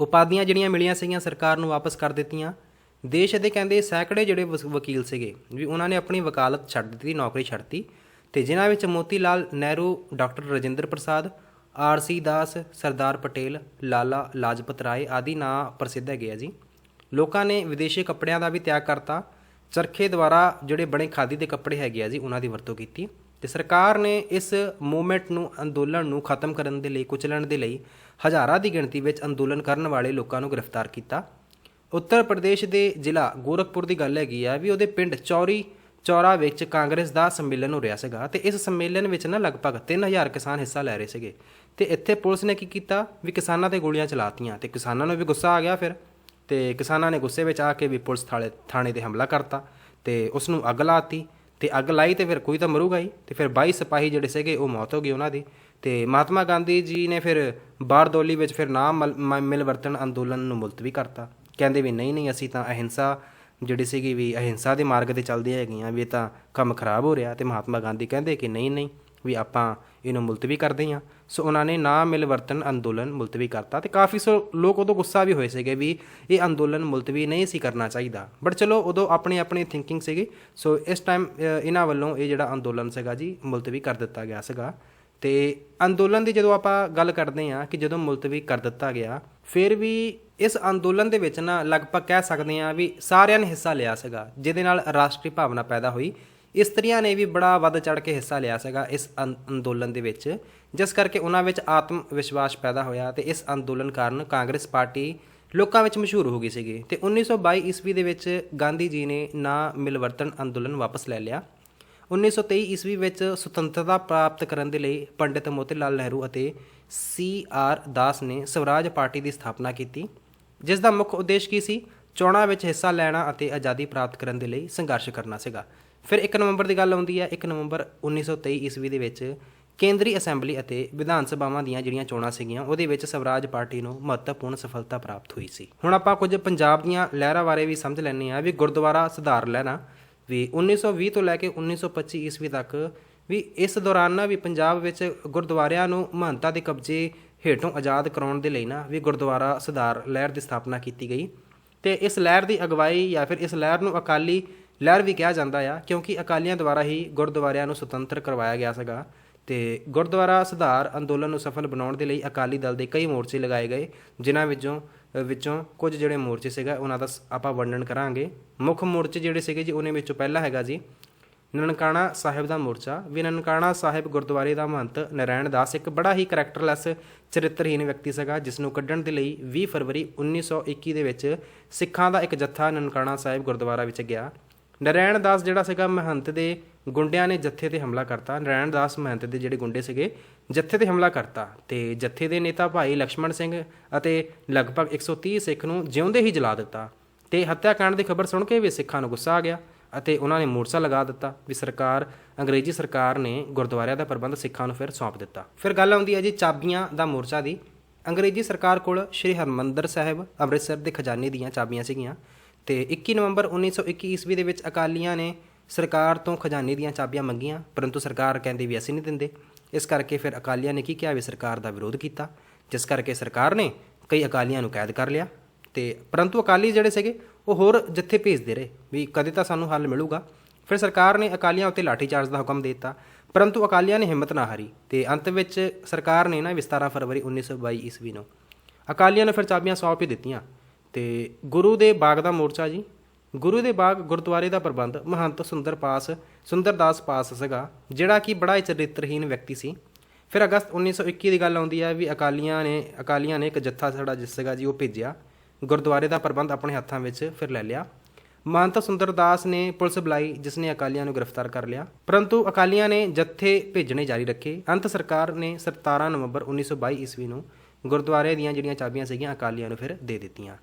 ਉਪਾਧੀਆਂ ਜਿਹੜੀਆਂ ਮਿਲੀਆਂ ਸੀਗੀਆਂ ਸਰਕਾਰ ਨੂੰ ਵਾਪਸ ਕਰ ਦਿੱਤੀਆਂ। ਦੇਸ਼ ਦੇ ਕਹਿੰਦੇ ਸੈਂਕੜੇ ਜਿਹੜੇ ਵਸ- ਵਕੀਲ ਸੀਗੇ ਵੀ ਉਹਨਾਂ ਨੇ ਆਪਣੀ ਵਕਾਲਤ ਛੱਡ ਦਿੱਤੀ, ਨੌਕਰੀ ਛੱਡਤੀ ਤੇ ਜਿਨ੍ਹਾਂ ਵਿੱਚ Moti Lal Nehru, doctor Rajinder Prasad R C Das, Sardar Patel, Lala Lajpat Rai ਆਦਿ ਨਾਂ ਪ੍ਰਸਿੱਧ ਹੈਗੇ ਆ ਜੀ। ਲੋਕਾਂ ਨੇ ਵਿਦੇਸ਼ੀ ਕੱਪੜਿਆਂ ਦਾ ਵੀ ਤਿਆਗ ਕਰਤਾ। ਚਰਖੇ ਦੁਆਰਾ ਜਿਹੜੇ ਬਣੇ ਖਾਦੀ ਦੇ ਕੱਪੜੇ ਹੈਗੇ ਆ ਜੀ, ਉਹਨਾਂ ਦੀ ਵਰਤੋਂ ਕੀਤੀ। ਤੇ ਸਰਕਾਰ ਨੇ ਇਸ ਮੂਵਮੈਂਟ ਨੂੰ, ਅੰਦੋਲਨ ਨੂੰ ਖਤਮ ਕਰਨ ਦੇ ਲਈ, ਕੁਚਲਣ ਦੇ ਲਈ ਹਜ਼ਾਰਾਂ ਦੀ ਗਿਣਤੀ ਵਿੱਚ ਅੰਦੋਲਨ ਕਰਨ ਵਾਲੇ ਲੋਕਾਂ ਨੂੰ ਗ੍ਰਿਫਤਾਰ ਕੀਤਾ। ਉੱਤਰ ਪ੍ਰਦੇਸ਼ ਦੇ ਜ਼ਿਲ੍ਹਾ ਗੋਰਖਪੁਰ ਦੀ ਗੱਲ ਹੈਗੀ ਆ ਵੀ ਉਹਦੇ ਪਿੰਡ ਚੌਰੀ ਚੌਰਾ ਵਿੱਚ ਕਾਂਗਰਸ ਦਾ ਸੰਮੇਲਨ ਹੋ ਰਿਹਾ ਸੀਗਾ ਤੇ ਇਸ ਸੰਮੇਲਨ ਵਿੱਚ ਨਾ ਲਗਭਗ 3000 ਕਿਸਾਨ ਹਿੱਸਾ ਲੈ ਰਹੇ ਸੀਗੇ। ਤੇ ਇੱਥੇ ਪੁਲਿਸ ਨੇ ਕੀ ਕੀਤਾ? ਵੀ ਕਿਸਾਨਾਂ ਤੇ ਗੋਲੀਆਂ ਚਲਾਤੀਆਂ ਤੇ ਕਿਸਾਨਾਂ ਨੂੰ ਵੀ ਗੁੱਸਾ ਆ ਗਿਆ ਫਿਰ। ਤੇ ਕਿਸਾਨਾਂ ਨੇ ਗੁੱਸੇ ਵਿੱਚ ਆ ਕੇ ਵੀ ਪੁਲਿਸ ਥਾਣੇ ਥਾਣੇ ਤੇ ਹਮਲਾ ਕਰਤਾ ਤੇ ਉਸ ਨੂੰ ਅੱਗ ਲਾਤੀ ਤੇ ਅੱਗ ਲਾਈ ਤੇ ਫਿਰ ਕੋਈ ਤਾਂ ਮਰੂਗਾ ਹੀ। ਤੇ ਫਿਰ 22 ਸਿਪਾਹੀ ਜਿਹੜੇ ਸੀਗੇ ਉਹ ਮੌਤ ਹੋ ਗਈ ਉਹਨਾਂ ਦੀ। ਤੇ ਮਹਾਤਮਾ ਗਾਂਧੀ ਜੀ ਨੇ ਫਿਰ ਬਾਰਦੋਲੀ ਵਿੱਚ ਫਿਰ ਨਾਮ ਮਲ- ਮ- ਅੰਦੋਲਨ ਨੂੰ ਮੁਲਤਵੀ ਕਰਤਾ। ਕਹਿੰਦੇ ਵੀ ਨਹੀਂ ਨਹੀਂ, ਅਸੀਂ ਤਾਂ ਅਹਿੰਸਾ ਜਿਹੜੀ ਸੀਗੀ ਵੀ ਅਹਿੰਸਾ ਦੇ ਮਾਰਗ ਤੇ ਚੱਲਦੀਆਂ ਹੈਗੀਆਂ, ਵੀ ਇਹ ਤਾਂ ਕੰਮ ਖਰਾਬ ਹੋ ਰਿਹਾ ਤੇ ਮਹਾਤਮਾ ਗਾਂਧੀ ਕਹਿੰਦੇ ਕਿ ਨਹੀਂ ਨਹੀਂ, ਵੀ ਆਪਾਂ ਇਹਨੂੰ ਮੁਲਤਵੀ ਕਰਦੇ ਹਾਂ। ਸੋ ਉਹਨਾਂ ਨੇ ਨਾ ਮਿਲਵਰਤਨ ਅੰਦੋਲਨ ਮੁਲਤਵੀ ਕਰਤਾ ਤੇ ਕਾਫੀ ਸੋ ਲੋਕ ਉਦੋਂ ਗੁੱਸਾ ਵੀ ਹੋਏ ਸੀਗੇ ਵੀ ਇਹ ਅੰਦੋਲਨ ਮੁਲਤਵੀ ਨਹੀਂ ਸੀ ਕਰਨਾ ਚਾਹੀਦਾ। ਬਟ ਚਲੋ ਉਦੋਂ ਆਪਣੀ ਆਪਣੀ ਥਿੰਕਿੰਗ ਸੀਗੀ। ਸੋ ਇਸ ਟਾਈਮ ਇਹਨਾਂ ਵੱਲੋਂ ਇਹ ਜਿਹੜਾ ਅੰਦੋਲਨ ਸੀਗਾ ਜੀ, ਮੁਲਤਵੀ ਕਰ ਦਿੱਤਾ ਗਿਆ ਸੀਗਾ। ਤੇ ਅੰਦੋਲਨ ਦੀ ਜਦੋਂ ਆਪਾਂ ਗੱਲ ਕਰਦੇ ਹਾਂ ਕਿ ਜਦੋਂ ਮੁਲਤਵੀ ਕਰ ਦਿੱਤਾ ਗਿਆ, ਫਿਰ ਵੀ ਇਸ ਅੰਦੋਲਨ ਦੇ ਵਿੱਚ ਨਾ ਲਗਭਗ ਕਹਿ ਸਕਦੇ ਹਾਂ ਵੀ ਸਾਰਿਆਂ ਨੇ ਹਿੱਸਾ ਲਿਆ ਸੀਗਾ, ਜਿਹਦੇ ਨਾਲ ਰਾਸ਼ਟਰੀ ਭਾਵਨਾ ਪੈਦਾ ਹੋਈ। ਇਸਤਰੀਆਂ ਨੇ ਵੀ ਬੜਾ ਵੱਧ ਚੜ ਕੇ ਹਿੱਸਾ ਲਿਆ ਸੀਗਾ ਇਸ ਅੰ- ਅੰਦੋਲਨ ਦੇ ਵਿੱਚ, ਜਿਸ ਕਰਕੇ ਉਹਨਾਂ ਵਿੱਚ ਆਤਮ ਵਿਸ਼ਵਾਸ ਪੈਦਾ ਹੋਇਆ ਤੇ ਇਸ ਅੰਦੋਲਨ ਕਾਰਨ ਕਾਂਗਰਸ ਪਾਰਟੀ ਲੋਕਾਂ ਵਿੱਚ ਮਸ਼ਹੂਰ ਹੋ ਗਈ ਸੀਗੀ। ਤੇ 1922 ਈਸਵੀ ਦੇ ਵਿੱਚ ਗਾਂਧੀ ਜੀ ਨੇ ਨਾ ਮਿਲਵਰਤਨ ਅੰਦੋਲਨ ਵਾਪਸ ਲੈ ਲਿਆ। 1923 ਈਸਵੀ ਵਿੱਚ ਸੁਤੰਤਰਤਾ ਪ੍ਰਾਪਤ ਕਰਨ ਦੇ ਲਈ ਪੰਡਿਤ ਮੋਤੀ ਲਾਲ ਨਹਿਰੂ ਅਤੇ ਸੀ ਆਰ ਦਾਸ ਨੇ ਸਵਰਾਜ ਪਾਰਟੀ ਦੀ ਸਥਾਪਨਾ ਕੀਤੀ। ਜਿਸ ਦਾ ਮੁੱਖ ਉਦੇਸ਼ ਕੀ ਸੀ? ਚੋਣਾਂ ਵਿੱਚ ਹਿੱਸਾ ਲੈਣਾ ਅਤੇ ਆਜ਼ਾਦੀ ਪ੍ਰਾਪਤ ਕਰਨ ਦੇ ਲਈ ਸੰਘਰਸ਼ ਕਰਨਾ ਸੀਗਾ। ਫਿਰ 1 ਨਵੰਬਰ ਦੀ ਗੱਲ ਆਉਂਦੀ ਹੈ। 1 ਨਵੰਬਰ 1923 ਈਸਵੀ ਦੇ ਵਿੱਚ ਕੇਂਦਰੀ ਅਸੈਂਬਲੀ ਅਤੇ ਵਿਧਾਨ ਸਭਾਵਾਂ ਦੀਆਂ ਜਿਹੜੀਆਂ ਚੋਣਾਂ ਸੀਗੀਆਂ, ਉਹਦੇ ਵਿੱਚ ਸਵਰਾਜ ਪਾਰਟੀ ਨੂੰ ਮਹੱਤਵਪੂਰਨ ਸਫਲਤਾ ਪ੍ਰਾਪਤ ਹੋਈ ਸੀ। ਹੁਣ ਆਪਾਂ ਕੁਝ ਪੰਜਾਬ ਦੀਆਂ ਲਹਿਰਾਂ ਬਾਰੇ ਵੀ ਸਮਝ ਲੈਂਦੇ ਹਾਂ। ਵੀ ਗੁਰਦੁਆਰਾ ਸੁਧਾਰ ਲੈਣਾ, ਵੀ 1920 ਤੋਂ ਲੈ ਕੇ 1925 ਈਸਵੀ ਤੱਕ ਵੀ ਇਸ ਦੌਰਾਨ ਨਾ ਵੀ ਪੰਜਾਬ ਵਿੱਚ ਗੁਰਦੁਆਰਿਆਂ ਨੂੰ ਮਹੰਤਾ ਦੇ ਕਬਜ਼ੇ ਹੇਠੋਂ ਆਜ਼ਾਦ ਕਰਾਉਣ ਦੇ ਲਈ ਨਾ ਵੀ ਗੁਰਦੁਆਰਾ ਸੁਧਾਰ ਲਹਿਰ ਦੀ ਸਥਾਪਨਾ ਕੀਤੀ ਗਈ। ਤੇ ਇਸ ਲਹਿਰ ਦੀ ਅਗਵਾਈ ਜਾਂ ਫਿਰ ਇਸ ਲਹਿਰ ਨੂੰ ਅਕਾਲੀ ਲਹਿਰ ਵੀ ਕਿਹਾ ਜਾਂਦਾ ਆ, ਕਿਉਂਕਿ ਅਕਾਲੀਆਂ ਦੁਆਰਾ ਹੀ ਗੁਰਦੁਆਰਿਆਂ ਨੂੰ ਸੁਤੰਤਰ ਕਰਵਾਇਆ ਗਿਆ ਸੀਗਾ। ਤੇ ਗੁਰਦੁਆਰਾ ਸੁਧਾਰ ਅੰਦੋਲਨ ਨੂੰ ਸਫਲ ਬਣਾਉਣ ਦੇ ਲਈ ਅਕਾਲੀ ਦਲ ਦੇ ਕਈ ਮੋਰਚੇ ਲਗਾਏ ਗਏ, ਜਿਨ੍ਹਾਂ ਵਿੱਚੋਂ ਵਿੱਚੋਂ ਕੁਝ ਜਿਹੜੇ ਮੋਰਚੇ ਸੀਗਾ, ਉਹਨਾਂ ਦਾ ਸ- ਆਪਾਂ ਵਰਣਨ ਕਰਾਂਗੇ। ਮੁੱਖ ਮੋਰਚੇ ਜਿਹੜੇ ਸੀਗੇ ਜੀ, ਉਹਨੇ ਵਿੱਚੋਂ ਪਹਿਲਾ ਹੈਗਾ ਜੀ ਨਨਕਾਣਾ ਸਾਹਿਬ ਦਾ ਮੋਰਚਾ। ਵੀ ਨਨਕਾਣਾ ਸਾਹਿਬ ਗੁਰਦੁਆਰੇ ਦਾ ਮਹੰਤ ਨਰੈਣ ਦਾਸ ਇੱਕ ਬੜਾ ਹੀ ਕੈਰੈਕਟਰਲੈਸ ਚਰਿੱਤਰਹੀਨ ਵਿਅਕਤੀ ਸੀਗਾ ਜਿਸ ਨੂੰ ਕੱਢਣ ਦੇ ਲਈ 20 ਫਰਵਰੀ 1921 ਦੇ ਵਿੱਚ ਸਿੱਖਾਂ ਦਾ ਇੱਕ ਜੱਥਾ ਨਨਕਾਣਾ ਸਾਹਿਬ ਗੁਰਦੁਆਰਾ ਵਿੱਚ ਗਿਆ। ਨਰੈਣ ਦਾਸ ਜਿਹੜਾ ਸੀਗਾ ਮਹੰਤ ਦੇ ਗੁੰਡਿਆਂ ਨੇ ਜੱਥੇ ਤੇ ਹਮਲਾ ਕਰਤਾ। ਨਰੈਣ ਦਾਸ ਮਹੰਤ ਦੇ ਜਿਹੜੇ ਗੁੰਡੇ ਸੀਗੇ, ਜੱਥੇ ਤੇ ਹਮਲਾ ਕਰਤਾ। ਤੇ ਜੱਥੇ ਦੇ ਨੇਤਾ ਭਾਈ ਲక్ష్మణ ਸਿੰਘ ਅਤੇ ਲਗਭਗ 130 ਸਿੱਖ ਨੂੰ ਜਿਉਂਦੇ ਹੀ ਜਲਾ ਦਿੱਤਾ। ਤੇ ਹੱਤਿਆਕਾਂਡ ਦੀ ਖਬਰ ਸੁਣ ਕੇ ਵੀ ਸਿੱਖਾਂ ਨੂੰ ਗੁੱਸਾ ਆ ਗਿਆ। ਅਤੇ ਉਹਨਾਂ ਨੇ ਮੋਰਚਾ ਲਗਾ ਦਿੱਤਾ ਵੀ ਸਰਕਾਰ, ਅੰਗਰੇਜ਼ੀ ਸਰਕਾਰ ਨੇ ਗੁਰਦੁਆਰਿਆਂ ਦਾ ਪ੍ਰਬੰਧ ਸਿੱਖਾਂ ਨੂੰ ਫਿਰ ਸੌਂਪ ਦਿੱਤਾ। ਫਿਰ ਗੱਲ ਆਉਂਦੀ ਹੈ ਜੀ ਚਾਬੀਆਂ ਦਾ ਮੋਰਚਾ ਦੀ। ਅੰਗਰੇਜ਼ੀ ਸਰਕਾਰ ਕੋਲ ਸ੍ਰੀ ਹਰਮੰਦਰ ਸਾਹਿਬ ਅੰਮ੍ਰਿਤਸਰ ਦੇ ਖਜ਼ਾਨੇ ਦੀਆਂ ਚਾਬੀਆਂ ਸੀਗੀਆਂ ਤੇ 21 ਨਵੰਬਰ 1921 ਈਸਵੀ ਦੇ ਵਿੱਚ ਅਕਾਲੀਆਂ ਨੇ ਸਰਕਾਰ ਤੋਂ ਖਜ਼ਾਨੇ ਦੀਆਂ ਚਾਬੀਆਂ ਮੰਗੀਆਂ, ਪਰੰਤੂ ਸਰਕਾਰ ਕਹਿੰਦੀ ਵੀ ਅਸੀਂ ਨਹੀਂ ਦਿੰਦੇ। ਇਸ ਕਰਕੇ ਫਿਰ ਅਕਾਲੀਆਂ ਨੇ ਕੀ ਕਿਹਾ ਵੀ ਸਰਕਾਰ ਦਾ ਵਿਰੋਧ ਕੀਤਾ, ਜਿਸ ਕਰਕੇ ਸਰਕਾਰ ਨੇ ਕਈ ਅਕਾਲੀਆਂ ਨੂੰ ਕੈਦ ਕਰ ਲਿਆ ਤੇ ਪਰੰਤੂ ਅਕਾਲੀ ਜਿਹੜੇ ਸੀਗੇ ਉਹ ਹੋਰ ਜੱਥੇ ਭੇਜਦੇ ਰਹੇ, ਵੀ ਕਦੇ ਤਾਂ ਸਾਨੂੰ ਹੱਲ ਮਿਲੂਗਾ। ਫਿਰ ਸਰਕਾਰ ਨੇ ਅਕਾਲੀਆਂ ਉੱਤੇ ਲਾਠੀਚਾਰਜ ਦਾ ਹੁਕਮ ਦੇ ਦਿੱਤਾ, ਪਰੰਤੂ ਅਕਾਲੀਆਂ ਨੇ ਹਿੰਮਤ ਨਾ ਹਾਰੀ ਤੇ ਅੰਤ ਵਿੱਚ ਸਰਕਾਰ ਨੇ ਨਾ 17 ਫਰਵਰੀ 1922 ਈਸਵੀ ਨੂੰ ਅਕਾਲੀਆਂ ਨੇ ਫਿਰ ਚਾਬੀਆਂ ਸੌਂਪ ਹੀ ਦਿੱਤੀਆਂ। ਤੇ ਗੁਰੂ ਦੇ ਬਾਗ ਦਾ ਮੋਰਚਾ ਜੀ, ਗੁਰੂ ਦੇ ਬਾਗ ਗੁਰਦੁਆਰੇ ਦਾ ਪ੍ਰਬੰਧ ਮਹੰਤ ਸੁੰਦਰ ਪਾਸ, ਸੁੰਦਰਦਾਸ ਪਾਸ ਸੀਗਾ, ਜਿਹੜਾ ਕਿ ਬੜਾ ਹੀ ਚਰਿੱਤਰਹੀਨ ਵਿਅਕਤੀ ਸੀ। ਫਿਰ ਅਗਸਤ 1921 ਦੀ ਗੱਲ ਆਉਂਦੀ ਹੈ ਵੀ ਅਕਾਲੀਆਂ ਨੇ ਅਕਾਲੀਆਂ ਨੇ ਇੱਕ ਜੱਥਾ ਸਾਡਾ ਜਿਸ ਸੀਗਾ ਜੀ ਉਹ ਭੇਜਿਆ। ਗੁਰਦੁਆਰੇ ਦਾ ਪ੍ਰਬੰਧ ਆਪਣੇ ਹੱਥਾਂ ਵਿੱਚ ਫਿਰ ਲੈ ਲਿਆ। ਮਹੰਤ ਸੁੰਦਰ ਦਾਸ ਨੇ ਪੁਲਿਸ ਬੁਲਾਈ, ਜਿਸ ਨੇ ਅਕਾਲੀਆਂ ਨੂੰ ਗ੍ਰਿਫਤਾਰ ਕਰ ਲਿਆ। ਪਰੰਤੂ ਅਕਾਲੀਆਂ ਨੇ ਜੱਥੇ ਭੇਜਣੇ ਜਾਰੀ ਰੱਖੇ। ਅੰਤ ਸਰਕਾਰ ਨੇ 17 ਨਵੰਬਰ 1922 ਈਸਵੀ ਨੂੰ ਗੁਰਦੁਆਰੇ ਦੀਆਂ ਜਿਹੜੀਆਂ ਚਾਬੀਆਂ ਸੀਗੀਆਂ, ਅਕਾਲੀਆਂ ਨੂੰ ਫਿਰ ਦੇ ਦਿੱਤੀਆਂ।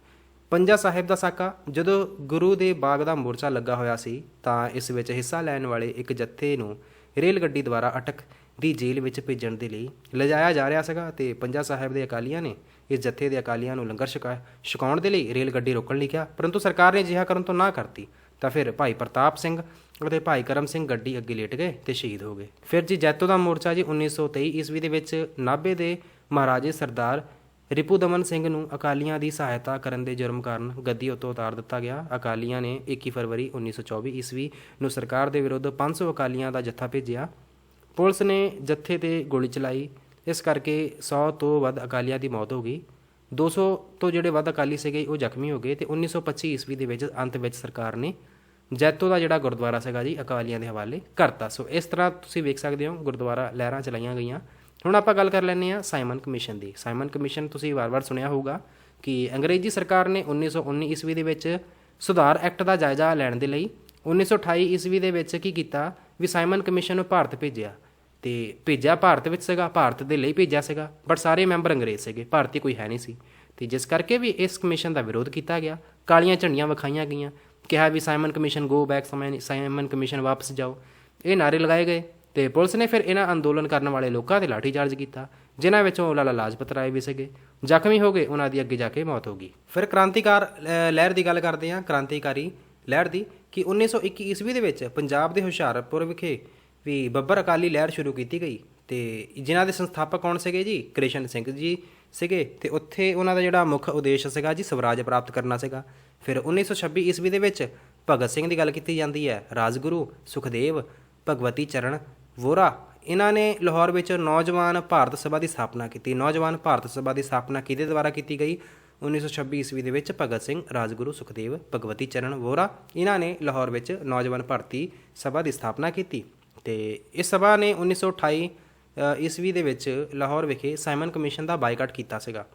ਪੰਜਾ ਸਾਹਿਬ ਦਾ ਸਾਕਾ, ਜਦੋਂ ਗੁਰੂ ਦੇ ਬਾਗ ਦਾ ਮੋਰਚਾ ਲੱਗਾ ਹੋਇਆ ਸੀ, ਤਾਂ ਇਸ ਵਿੱਚ ਹਿੱਸਾ ਲੈਣ ਵਾਲੇ ਇੱਕ ਜੱਥੇ ਨੂੰ ਰੇਲ ਗੱਡੀ ਦੁਆਰਾ ਅਟਕ ਦੀ ਜੇਲ੍ਹ ਵਿੱਚ ਭੇਜਣ ਦੇ ਲਈ ਲਿਜਾਇਆ ਜਾ ਰਿਹਾ ਸੀਗਾ ਤੇ ਪੰਜਾ ਸਾਹਿਬ ਦੇ ਅਕਾਲੀਆਂ ਨੇ ਇਸ ਜੱਥੇ ਦੇ ਅਕਾਲੀਆਂ ਨੂੰ ਲੰਗਰ ਛਕਾ, ਛਕਾਉਣ ਦੇ ਲਈ ਰੇਲ ਗੱਡੀ ਰੋਕਣ ਲਈ ਕਿਹਾ, ਪਰੰਤੂ ਸਰਕਾਰ ਨੇ ਅਜਿਹਾ ਕਰਨ ਤੋਂ ਨਾ ਕਰਤੀ। ਤਾਂ ਫਿਰ ਭਾਈ ਪ੍ਰਤਾਪ ਸਿੰਘ ਅਤੇ ਭਾਈ ਕਰਮ ਸਿੰਘ ਗੱਡੀ ਅੱਗੇ ਲੇਟ ਗਏ ਤੇ ਸ਼ਹੀਦ ਹੋ ਗਏ। ਫਿਰ ਜੀ ਜੈਤੋ ਦਾ ਮੋਰਚਾ ਜੀ 1923 ਈਸਵੀ ਦੇ ਵਿੱਚ ਨਾਭੇ ਦੇ ਮਹਾਰਾਜੇ ਸਰਦਾਰ ਰਿਪੂ ਦਮਨ ਸਿੰਘ ਨੂੰ ਅਕਾਲੀਆਂ ਦੀ ਸਹਾਇਤਾ ਕਰਨ ਦੇ ਜੁਰਮ ਕਾਰਨ ਗੱਦੀ ਉੱਤੋਂ ਉਤਾਰ ਦਿੱਤਾ ਗਿਆ। ਅਕਾਲੀਆਂ ਨੇ 21 ਫਰਵਰੀ 1924 ਈਸਵੀ ਨੂੰ ਸਰਕਾਰ ਦੇ ਵਿਰੁੱਧ 500 ਅਕਾਲੀਆਂ ਦਾ ਜੱਥਾ ਭੇਜਿਆ। ਪੁਲਿਸ ਨੇ ਜੱਥੇ ਤੇ ਗੋਲੀ ਚਲਾਈ। ਇਸ ਕਰਕੇ 100 ਤੋਂ ਵੱਧ ਅਕਾਲੀਆਂ ਦੀ ਮੌਤ ਹੋ ਗਈ। 200 ਤੋਂ ਜਿਹੜੇ ਵੱਧ ਅਕਾਲੀ ਸੀਗੇ, ਉਹ ਜ਼ਖਮੀ ਹੋ ਗਏ ਤੇ 1925 ਈਸਵੀ ਦੇ ਵਿੱਚ, ਅੰਤ ਵਿੱਚ ਸਰਕਾਰ ਨੇ ਜੈਤੋ ਦਾ ਜਿਹੜਾ ਗੁਰਦੁਆਰਾ ਸੀਗਾ ਜੀ, ਅਕਾਲੀਆਂ ਦੇ ਹਵਾਲੇ ਕਰਤਾ। ਸੋ ਇਸ ਤਰ੍ਹਾਂ ਤੁਸੀਂ ਵੇਖ ਸਕਦੇ ਹੋ, ਗੁਰਦੁਆਰਾ ਲਹਿਰਾਂ ਚਲਾਈਆਂ ਗਈਆਂ। ਹੁਣ ਆਪਾਂ ਗੱਲ ਕਰ ਲੈਂਦੇ ਹਾਂ ਸਾਈਮਨ ਕਮਿਸ਼ਨ ਦੀ। ਸਾਈਮਨ ਕਮਿਸ਼ਨ ਤੁਸੀਂ ਵਾਰ-ਵਾਰ ਸੁਣਿਆ ਹੋਊਗਾ ਕਿ ਅੰਗਰੇਜ਼ੀ ਸਰਕਾਰ ਨੇ 1919 ਈਸਵੀ ਦੇ ਵਿੱਚ ਸੁਧਾਰ ਐਕਟ ਦਾ ਜਾਇਜ਼ਾ ਲੈਣ ਦੇ ਲਈ 1928 ਈਸਵੀ ਦੇ ਵਿੱਚ ਕੀ ਕੀਤਾ ਵੀ ਸਾਈਮਨ ਕਮਿਸ਼ਨ ਨੂੰ ਭਾਰਤ ਭੇਜਿਆ। ਤੇ ਭੇਜਿਆ ਭਾਰਤ ਵਿੱਚ ਸੀਗਾ, ਭਾਰਤ ਦੇ ਲਈ ਭੇਜਿਆ ਸੀਗਾ ਬਟ ਸਾਰੇ ਮੈਂਬਰ ਅੰਗਰੇਜ਼ ਸੀਗੇ, ਭਾਰਤੀ ਕੋਈ ਹੈ ਨਹੀਂ ਸੀ। ਤੇ ਜਿਸ ਕਰਕੇ ਵੀ ਇਸ ਕਮਿਸ਼ਨ ਦਾ ਵਿਰੋਧ ਕੀਤਾ ਗਿਆ, ਕਾਲੀਆਂ ਝੰਡੀਆਂ ਵਿਖਾਈਆਂ ਗਈਆਂ, ਕਿਹਾ ਵੀ Simon Commission go back Simon Commission ਵਾਪਸ ਜਾਓ। ਇਹ ਨਾਰੇ ਲਗਾਏ ਗਏ ਤੇ ਪੁਲਿਸ ਨੇ ਫਿਰ ਇਹਨਾਂ ਅੰਦੋਲਨ ਕਰਨ ਵਾਲੇ ਲੋਕਾਂ ਤੇ ਲਾਠੀਚਾਰਜ ਕੀਤਾ, ਜਿਨ੍ਹਾਂ ਵਿੱਚੋਂ ਲਾਲਾ ਲਾਜਪਤ ਰਾਏ ਵੀ ਸੀਗੇ। ਜ਼ਖਮੀ ਹੋ ਗਏ, ਉਹਨਾਂ ਦੀ ਅੱਗੇ ਜਾ ਕੇ ਮੌਤ ਹੋ ਗਈ। ਫਿਰ ਕ੍ਰਾਂਤੀਕਾਰ ਲਹਿਰ ਦੀ ਗੱਲ ਕਰਦੇ ਹਾਂ। ਕ੍ਰਾਂਤੀਕਾਰੀ ਲਹਿਰ ਦੀ ਕਿ 1921 ਈਸਵੀ ਦੇ ਵਿੱਚ ਪੰਜਾਬ ਦੇ ਹੁਸ਼ਿਆਰਪੁਰ ਵਿਖੇ ਵੀ ਬੱਬਰ ਅਕਾਲੀ ਲਹਿਰ ਸ਼ੁਰੂ ਕੀਤੀ ਗਈ ਤੇ ਜਿਨ੍ਹਾਂ ਦੇ ਸੰਸਥਾਪਕ ਕੌਣ ਸੀਗੇ ਜੀ? ਕ੍ਰਿਸ਼ਨ ਸਿੰਘ ਜੀ ਸੀਗੇ ਤੇ ਉੱਥੇ ਉਹਨਾਂ ਦਾ ਜਿਹੜਾ ਮੁੱਖ ਉਦੇਸ਼ ਸੀਗਾ ਜੀ ਸਵਰਾਜ ਪ੍ਰਾਪਤ ਕਰਨਾ ਸੀਗਾ। ਫਿਰ 1926 ਈਸਵੀ ਦੇ ਵਿੱਚ ਭਗਤ ਸਿੰਘ ਦੀ ਗੱਲ ਕੀਤੀ ਜਾਂਦੀ ਹੈ, ਰਾਜਗੁਰੂ, ਸੁਖਦੇਵ, ਭਗਵਤੀ ਚਰਨ, ਵੋਰਾ। ਇਹਨਾਂ ਨੇ ਲਾਹੌਰ ਵਿੱਚ ਨੌਜਵਾਨ ਭਾਰਤ ਸਭਾ ਦੀ ਸਥਾਪਨਾ ਕੀਤੀ। ਨੌਜਵਾਨ ਭਾਰਤ ਸਭਾ ਦੀ ਸਥਾਪਨਾ ਕਿਹਦੇ ਦੁਆਰਾ ਕੀਤੀ ਗਈ? 1926 ਈਸਵੀ ਦੇ ਵਿੱਚ ਭਗਤ ਸਿੰਘ, ਰਾਜਗੁਰੂ, ਸੁਖਦੇਵ, ਭਗਵਤੀ ਚਰਨ, ਵੋਰਾ। ਇਹਨਾਂ ਨੇ ਲਾਹੌਰ ਵਿੱਚ ਨੌਜਵਾਨ ਭਾਰਤੀ ਸਭਾ ਦੀ ਸਥਾਪਨਾ ਕੀਤੀ। ਤੇ ਇਸ ਸਭਾ ਨੇ 1928 ਅ, ਈਸਵੀ ਦੇ ਵਿੱਚ ਲਾਹੌਰ ਵਿਖੇ ਸਾਈਮਨ ਕਮਿਸ਼ਨ ਦਾ ਬਾਈਕਾਟ ਕੀਤਾ ਸੀਗਾ।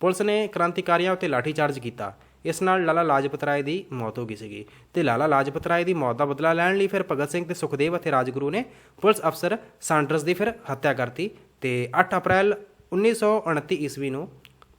ਪੁਲਿਸ ਨੇ ਕ੍ਰਾਂਤੀਕਾਰੀਆਂ ਉੱਤੇ ਲਾਠੀਚਾਰਜ ਕੀਤਾ। ਇਸ ਨਾਲ ਲਾਲਾ ਲਾਜਪਤ ਰਾਏ ਦੀ ਮੌਤ ਹੋ ਗਈ ਸੀਗੀ। ਤੇ ਲਾਲਾ ਲਾਜਪਤ ਰਾਏ ਦੀ ਮੌਤ ਦਾ ਬਦਲਾ ਲੈਣ ਲਈ ਫਿਰ ਭਗਤ ਸਿੰਘ ਤੇ ਸੁਖਦੇਵ ਅਤੇ ਰਾਜਗੁਰੂ ਨੇ ਪੁਲਿਸ ਅਫਸਰ ਸਾਂਡਰਸ ਦੀ ਫਿਰ ਹੱਤਿਆ ਕਰਤੀ ਤੇ 8 ਅਪ੍ਰੈਲ 1929 ਈਸਵੀ ਨੂੰ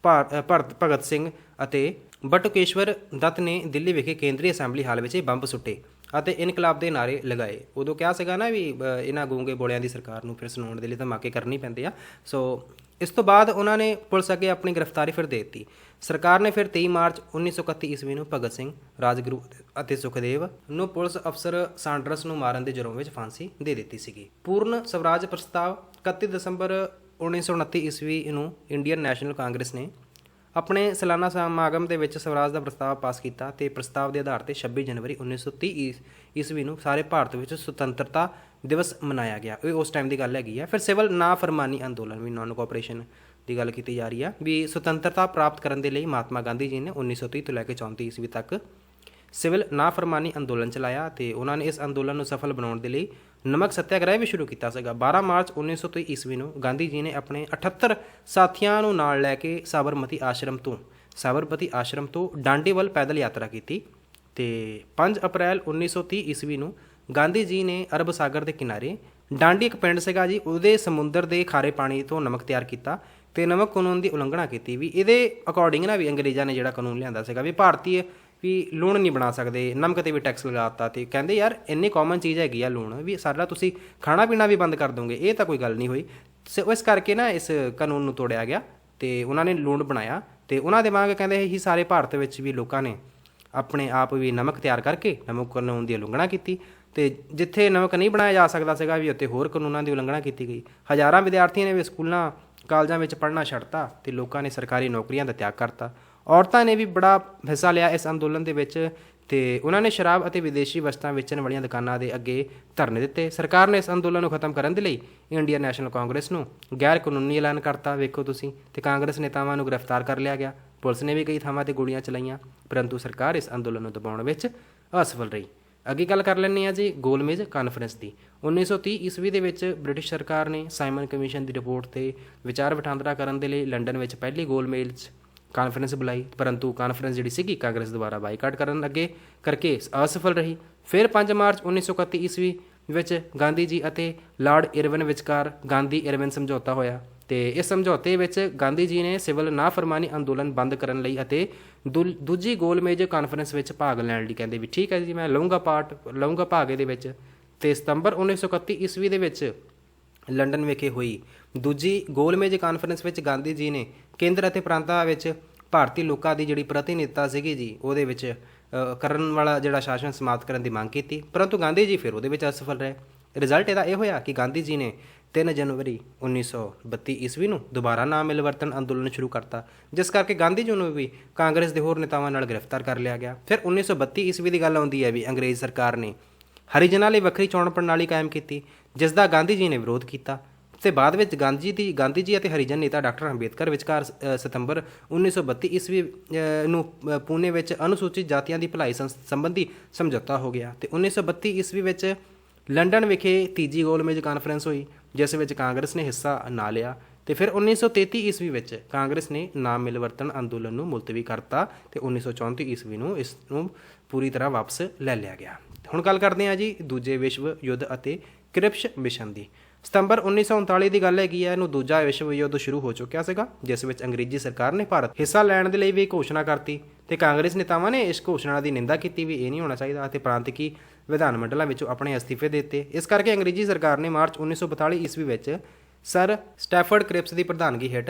ਭਾਰ- ਭਰਤ ਭਗਤ ਸਿੰਘ ਅਤੇ ਬਟੁਕੇਸ਼ਵਰ ਦੱਤ ਨੇ ਦਿੱਲੀ ਵਿਖੇ ਕੇਂਦਰੀ ਅਸੈਂਬਲੀ ਹਾਲ ਵਿੱਚ ਇਹ ਬੰਬ ਸੁੱਟੇ। ਅਤੇ ਇਨਕਲਾਬ ਦੇ ਨਾਰੇ ਲਗਾਏ। ਉਦੋਂ ਕਿਹਾ ਸੀਗਾ ਨਾ ਵੀ ਇਹਨਾਂ ਗੂੰਗੇ ਬੋਲਿਆਂ ਦੀ ਸਰਕਾਰ ਨੂੰ ਫਿਰ ਸੁਣਾਉਣ ਦੇ ਲਈ ਧਮਾਕੇ ਕਰਨੀ ਪੈਂਦੇ ਆ। ਸੋ, ਇਸ ਤੋਂ ਬਾਅਦ ਉਹਨਾਂ ਨੇ ਪੁਲਿਸ ਅੱਗੇ ਆਪਣੀ ਗ੍ਰਿਫਤਾਰੀ ਫਿਰ ਦੇ ਦਿੱਤੀ। ਸਰਕਾਰ ਨੇ ਫਿਰ 23 ਮਾਰਚ 1931 ਈਸਵੀ ਨੂੰ ਭਗਤ ਸਿੰਘ, ਰਾਜਗੁਰੂ ਅਤੇ ਸੁਖਦੇਵ ਨੂੰ ਪੁਲਿਸ ਅਫਸਰ ਸਾਂਡਰਸ ਨੂੰ ਮਾਰਨ ਦੇ ਜੁਰਮ ਵਿੱਚ ਫਾਂਸੀ ਦੇ ਦਿੱਤੀ ਸੀਗੀ। ਪੂਰਨ ਸਵਰਾਜ ਪ੍ਰਸਤਾਵ 31 ਦਸੰਬਰ 1929 ਈਸਵੀ ਨੂੰ ਇੰਡੀਅਨ ਨੈਸ਼ਨਲ ਕਾਂਗਰਸ ਨੇ ਆਪਣੇ ਸਾਲਾਨਾ ਸਮਾਗਮ ਦੇ ਵਿੱਚ ਸਵਰਾਜ ਦਾ ਪ੍ਰਸਤਾਵ ਪਾਸ ਕੀਤਾ ਤੇ ਪ੍ਰਸਤਾਵ ਦੇ ਆਧਾਰ ਤੇ 26 ਜਨਵਰੀ 1930 ਈਸ- ਈਸਵੀ ਨੂੰ ਸਾਰੇ ਭਾਰਤ ਵਿੱਚ ਸੁਤੰਤਰਤਾ ਦਿਵਸ ਮਨਾਇਆ ਗਿਆ। ਇਹ ਉਸ ਟਾਈਮ ਦੀ ਗੱਲ ਹੈਗੀ ਆ। ਫਿਰ ਸਿਵਲ ਨਾ ਫਰਮਾਨੀ ਅੰਦੋਲਨ ਵੀ ਨਾਨ ਕੋਆਪਰੇਸ਼ਨ ਦੀ ਗੱਲ ਕੀਤੀ ਜਾ ਰਹੀ ਆ ਵੀ ਸੁਤੰਤਰਤਾ ਪ੍ਰਾਪਤ ਕਰਨ ਦੇ ਲਈ ਮਹਾਤਮਾ ਗਾਂਧੀ ਜੀ ਨੇ 1930 ਤੋਂ ਲੈ ਕੇ 34 ਈਸਵੀ ਤੱਕ ਸਿਵਲ ਨਾਫਰਮਾਨੀ ਅੰਦੋਲਨ ਚਲਾਇਆ ਤੇ ਉਹਨਾਂ ਨੇ ਇਸ ਅੰਦੋਲਨ ਨੂੰ ਸਫਲ ਬਣਾਉਣ ਦੇ ਲਈ ਨਮਕ ਸੱਤਿਆਗ੍ਰਹਿ ਵੀ ਸ਼ੁਰੂ ਕੀਤਾ ਸੀਗਾ। 12 ਮਾਰਚ 1923 ਈਸਵੀ ਨੂੰ ਗਾਂਧੀ ਜੀ ਨੇ ਆਪਣੇ 78 ਸਾਥੀਆਂ ਨੂੰ ਨਾਲ ਲੈ ਕੇ ਸਾਬਰਮਤੀ ਆਸ਼ਰਮ ਤੋਂ, ਸਾਬਰਮਤੀ ਆਸ਼ਰਮ ਤੋਂ ਡਾਂਡੀ ਵੱਲ ਪੈਦਲ ਯਾਤਰਾ ਕੀਤੀ ਤੇ 5 ਅਪ੍ਰੈਲ 1930 ਈਸਵੀ ਨੂੰ ਗਾਂਧੀ ਜੀ ਨੇ ਅਰਬ ਸਾਗਰ ਦੇ ਕਿਨਾਰੇ, ਡਾਂਡੀ ਇੱਕ ਪਿੰਡ ਸੀਗਾ ਜੀ, ਉਹਦੇ ਸਮੁੰਦਰ ਦੇ ਖਾਰੇ ਪਾਣੀ ਤੋਂ ਨਮਕ ਤਿਆਰ ਕੀਤਾ ਤੇ ਨਮਕ ਕਾਨੂੰਨ ਦੀ ਉਲੰਘਣਾ ਕੀਤੀ ਵੀ ਇਹਦੇ ਅਕੋਰਡਿੰਗ ਨਾ ਵੀ ਅੰਗਰੇਜ਼ਾਂ ਨੇ ਜਿਹੜਾ ਕਾਨੂੰਨ ਲਿਆਂਦਾ ਸੀਗਾ ਵੀ ਭਾਰਤੀ ਵੀ ਲੂਣ ਨਹੀਂ ਬਣਾ ਸਕਦੇ, ਨਮਕ ਤੇ ਵੀ ਟੈਕਸ ਲਗਾਤਾ ਤੇ ਕਹਿੰਦੇ ਯਾਰ ਇੰਨੀ ਕਾਮਨ ਚੀਜ਼ ਹੈਗੀ ਆ ਲੂਣ, ਵੀ ਸਾਡਾ ਤੁਸੀਂ ਖਾਣਾ ਪੀਣਾ ਵੀ ਬੰਦ ਕਰ ਦੋਗੇ, ਇਹ ਤਾਂ ਕੋਈ ਗੱਲ ਨਹੀਂ ਹੋਈ। ਸੋ, ਇਸ ਕਰਕੇ ਨਾ ਇਸ ਕਾਨੂੰਨ ਨੂੰ ਤੋੜਿਆ ਗਿਆ ਤੇ ਉਹਨਾਂ ਨੇ ਲੂਣ ਬਣਾਇਆ ਤੇ ਉਹਨਾਂ ਦੇ ਵਾਂਗ ਕਹਿੰਦੇ ਹੀ ਸਾਰੇ ਭਾਰਤ ਵਿੱਚ ਵੀ ਲੋਕਾਂ ਨੇ ਆਪਣੇ ਆਪ ਵੀ ਨਮਕ ਤਿਆਰ ਕਰਕੇ ਨਮਕ ਕਾਨੂੰਨ ਦੀ ਉਲੰਘਣਾ ਕੀਤੀ ਤੇ ਜਿੱਥੇ ਨਮਕ ਨਹੀਂ ਬਣਾਇਆ ਜਾ ਸਕਦਾ ਸੀਗਾ ਵੀ ਉੱਥੇ ਹੋਰ ਕਾਨੂੰਨਾਂ ਦੀ ਉਲੰਘਣਾ ਕੀਤੀ ਗਈ। ਹਜ਼ਾਰਾਂ ਵਿਦਿਆਰਥੀਆਂ ਨੇ ਵੀ ਸਕੂਲਾਂ, ਕਾਲਜਾਂ ਵਿੱਚ ਪੜ੍ਹਨਾ ਛੱਡਤਾ ਤੇ ਲੋਕਾਂ ਨੇ ਸਰਕਾਰੀ ਨੌਕਰੀਆਂ ਦਾ ਤਿਆਗ ਕਰਤਾ। ਔਰਤਾਂ ਨੇ ਵੀ ਬੜਾ ਹਿੱਸਾ ਲਿਆ ਇਸ ਅੰਦੋਲਨ ਦੇ ਵਿੱਚ ਤੇ ਉਹਨਾਂ ਨੇ ਸ਼ਰਾਬ ਅਤੇ ਵਿਦੇਸ਼ੀ ਵਸਤਾਂ ਵੇਚਣ ਵਾਲੀਆਂ ਦੁਕਾਨਾਂ ਦੇ ਅੱਗੇ ਧਰਨੇ ਦਿੱਤੇ। ਸਰਕਾਰ ਨੇ ਇਸ ਅੰਦੋਲਨ ਨੂੰ ਖਤਮ ਕਰਨ ਦੇ ਲਈ ਇੰਡੀਅਨ ਨੈਸ਼ਨਲ ਕਾਂਗਰਸ ਨੂੰ ਗੈਰ ਕਾਨੂੰਨੀ ਐਲਾਨ ਕਰਤਾ। ਵੇਖੋ ਤੁਸੀਂ, ਤੇ ਕਾਂਗਰਸ ਨੇਤਾਵਾਂ ਨੂੰ ਗ੍ਰਿਫਤਾਰ ਕਰ ਲਿਆ ਗਿਆ। ਪੁਲਿਸ ਨੇ ਵੀ ਕਈ ਥਾਵਾਂ ਤੇ ਗੋਲੀਆਂ ਚਲਾਈਆਂ, ਪਰੰਤੂ ਸਰਕਾਰ ਇਸ ਅੰਦੋਲਨ ਨੂੰ ਦਬਾਉਣ ਵਿੱਚ ਅਸਫਲ ਰਹੀ। ਅੱਗੇ ਗੱਲ ਕਰ ਲੈਂਦੇ ਹਾਂ ਜੀ ਗੋਲਮੇਜ ਕਾਨਫਰੰਸ ਦੀ। 1930 ਈਸਵੀ ਦੇ ਵਿੱਚ ਬ੍ਰਿਟਿਸ਼ ਸਰਕਾਰ ਨੇ ਸਾਈਮਨ ਕਮਿਸ਼ਨ ਦੀ ਰਿਪੋਰਟ ਤੇ ਵਿਚਾਰ ਵਟਾਂਦਰਾ ਕਰਨ ਦੇ ਲਈ ਲੰਡਨ ਵਿੱਚ ਪਹਿਲੀ ਗੋਲਮੇਜ ਕਾਨਫਰੰਸ ਬੁਲਾਈ, ਪਰੰਤੂ ਕਾਨਫਰੰਸ ਜਿਹੜੀ ਸੀਗੀ ਕਾਂਗਰਸ ਦੁਆਰਾ ਬਾਈਕਾਟ ਕਰਨ ਅੱਗੇ ਕਰਕੇ ਅਸਫਲ ਰਹੀ। ਫਿਰ 5 ਮਾਰਚ 1931 ਈਸਵੀ ਵਿੱਚ ਗਾਂਧੀ ਜੀ ਅਤੇ ਲਾਰਡ ਇਰਵਨ ਵਿਚਕਾਰ ਗਾਂਧੀ ਇਰਵਿਨ ਸਮਝੌਤਾ ਹੋਇਆ ਤੇ ਇਸ ਸਮਝੌਤੇ ਵਿੱਚ ਗਾਂਧੀ ਜੀ ਨੇ ਸਿਵਲ ਨਾਫਰਮਾਨੀ ਅੰਦੋਲਨ ਬੰਦ ਕਰਨ ਲਈ ਅਤੇ ਦੂ- ਦੂਜੀ ਗੋਲਮੇਜ ਕਾਨਫਰੰਸ ਵਿੱਚ ਭਾਗ ਲੈਣ ਲਈ ਕਹਿੰਦੇ ਵੀ ਠੀਕ ਹੈ ਜੀ, ਮੈਂ ਲਵਾਂਗਾ ਪਾਰਟ ਲਵਾਂਗਾ ਭਾਗ ਇਹਦੇ ਵਿੱਚ। ਤੇ ਸਤੰਬਰ 1931 ਈਸਵੀ ਦੇ ਵਿੱਚ ਲੰਡਨ ਵਿਖੇ ਹੋਈ। ਦੂਜੀ ਗੋਲਮੇਜ ਕਾਨਫਰੰਸ ਵਿੱਚ ਗਾਂਧੀ ਜੀ ਨੇ ਕੇਂਦਰ ਅਤੇ ਪ੍ਰਾਂਤਾਂ ਵਿੱਚ ਭਾਰਤੀ ਲੋਕਾਂ ਦੀ ਜਿਹੜੀ ਪ੍ਰਤੀਨਿਧਤਾ ਸੀਗੀ ਜੀ, ਉਹਦੇ ਵਿੱਚ ਕਰਨ ਵਾਲਾ ਜਿਹੜਾ ਸ਼ਾਸਨ ਸਮਾਪਤ ਕਰਨ ਦੀ ਮੰਗ ਕੀਤੀ। ਪਰੰਤੂ ਗਾਂਧੀ ਜੀ ਫਿਰ ਉਹਦੇ ਵਿੱਚ ਅਸਫਲ ਰਹੇ। ਰਿਜ਼ਲਟ ਇਹਦਾ ਇਹ ਹੋਇਆ ਕਿ ਗਾਂਧੀ ਜੀ ਨੇ 3 ਜਨਵਰੀ 1932 ਈਸਵੀ ਨੂੰ ਦੁਬਾਰਾ ਨਾਮ ਮਿਲਵਰਤਨ ਅੰਦੋਲਨ ਸ਼ੁਰੂ ਕਰਤਾ, ਜਿਸ ਕਰਕੇ ਗਾਂਧੀ ਜੀ ਨੂੰ ਵੀ ਕਾਂਗਰਸ ਦੇ ਹੋਰ ਨੇਤਾਵਾਂ ਨਾਲ ਗ੍ਰਿਫਤਾਰ ਕਰ ਲਿਆ ਗਿਆ। ਫਿਰ 1932 ਈਸਵੀ ਦੀ ਗੱਲ ਆਉਂਦੀ ਹੈ ਵੀ ਅੰਗਰੇਜ਼ ਸਰਕਾਰ ਨੇ ਹਰੀਜਨਾਂ ਲਈ ਵੱਖਰੀ ਚੋਣ ਪ੍ਰਣਾਲੀ ਕਾਇਮ ਕੀਤੀ, ਜਿਸ ਦਾ ਗਾਂਧੀ ਜੀ ਨੇ ਵਿਰੋਧ ਕੀਤਾ। ਤੇ ਬਾਅਦ ਵਿੱਚ ਗਾਂਧੀ ਦੀ ਗਾਂਧੀ ਜੀ ਅਤੇ ਹਰੀਜਨ ਨੇਤਾ ਡਾਕਟਰ ਅੰਬੇਦਕਰ ਵਿਚਕਾਰ ਅ, ਸਤੰਬਰ 1932 ਈਸਵੀ ਨੂੰ ਅ, ਪੂਨੇ ਵਿੱਚ ਅਨੁਸੂਚਿਤ ਜਾਤੀਆਂ ਦੀ ਭਲਾਈ ਸੰਸ- ਸੰਬੰਧੀ ਸਮਝੌਤਾ ਹੋ ਗਿਆ ਤੇ 1932 ਈਸਵੀ ਵਿੱਚ ਲੰਡਨ ਵਿਖੇ ਤੀਜੀ ਗੋਲਮੇਜ ਕਾਨਫਰੰਸ ਹੋਈ ਜਿਸ ਵਿੱਚ ਕਾਂਗਰਸ ਨੇ ਹਿੱਸਾ ਨਾ ਲਿਆ ਤੇ ਫਿਰ 1933 ਈਸਵੀ ਵਿੱਚ ਕਾਂਗਰਸ ਨੇ ਨਾਮ ਮਿਲਵਰਤਨ ਅੰਦੋਲਨ ਨੂੰ ਮੁਲਤਵੀ ਕਰਤਾ ਤੇ 1934 ਈਸਵੀ ਨੂੰ ਇਸ ਨੂੰ ਪੂਰੀ ਤਰ੍ਹਾਂ ਵਾਪਸ ਲੈ ਲਿਆ ਗਿਆ। ਹੁਣ ਗੱਲ ਕਰਦੇ ਹਾਂ ਜੀ ਦੂਜੇ ਵਿਸ਼ਵ ਯੁੱਧ ਅਤੇ ਕ੍ਰਿਪਸ਼ ਮਿਸ਼ਨ ਦੀ। ਸਤੰਬਰ 1939 ਦੀ ਗੱਲ ਹੈਗੀ ਹੈ ਇਹਨੂੰ ਦੂਜਾ ਵਿਸ਼ਵ ਯੁੱਧ ਸ਼ੁਰੂ ਹੋ ਚੁੱਕਿਆ ਸੀਗਾ ਜਿਸ ਵਿੱਚ ਅੰਗਰੇਜ਼ੀ ਸਰਕਾਰ ਨੇ ਭਾਰਤ ਹਿੱਸਾ ਲੈਣ ਦੇ ਲਈ ਵੀ ਘੋਸ਼ਣਾ ਕਰਤੀ ਤੇ ਕਾਂਗਰਸ ਨੇਤਾਵਾਂ ਨੇ ਇਸ ਘੋਸ਼ਣਾ ਦੀ ਨਿੰਦਾ ਕੀਤੀ ਵੀ ਇਹ ਨਹੀਂ ਹੋਣਾ ਚਾਹੀਦਾ ਅਤੇ ਪ੍ਰਾਂਤਕੀ ਵਿਧਾਨ ਮੰਡਲਾਂ ਵਿੱਚੋਂ ਆਪਣੇ ਅਸਤੀਫੇ ਦੇ ਦਿੱਤੇ। ਇਸ ਕਰਕੇ ਅੰਗਰੇਜ਼ੀ ਸਰਕਾਰ ਨੇ ਮਾਰਚ 1942 ਈਸਵੀ ਵਿੱਚ ਸਰ ਸਟੈਫਰਡ ਕ੍ਰਿਪਸ ਦੀ ਪ੍ਰਧਾਨਗੀ ਹੇਠ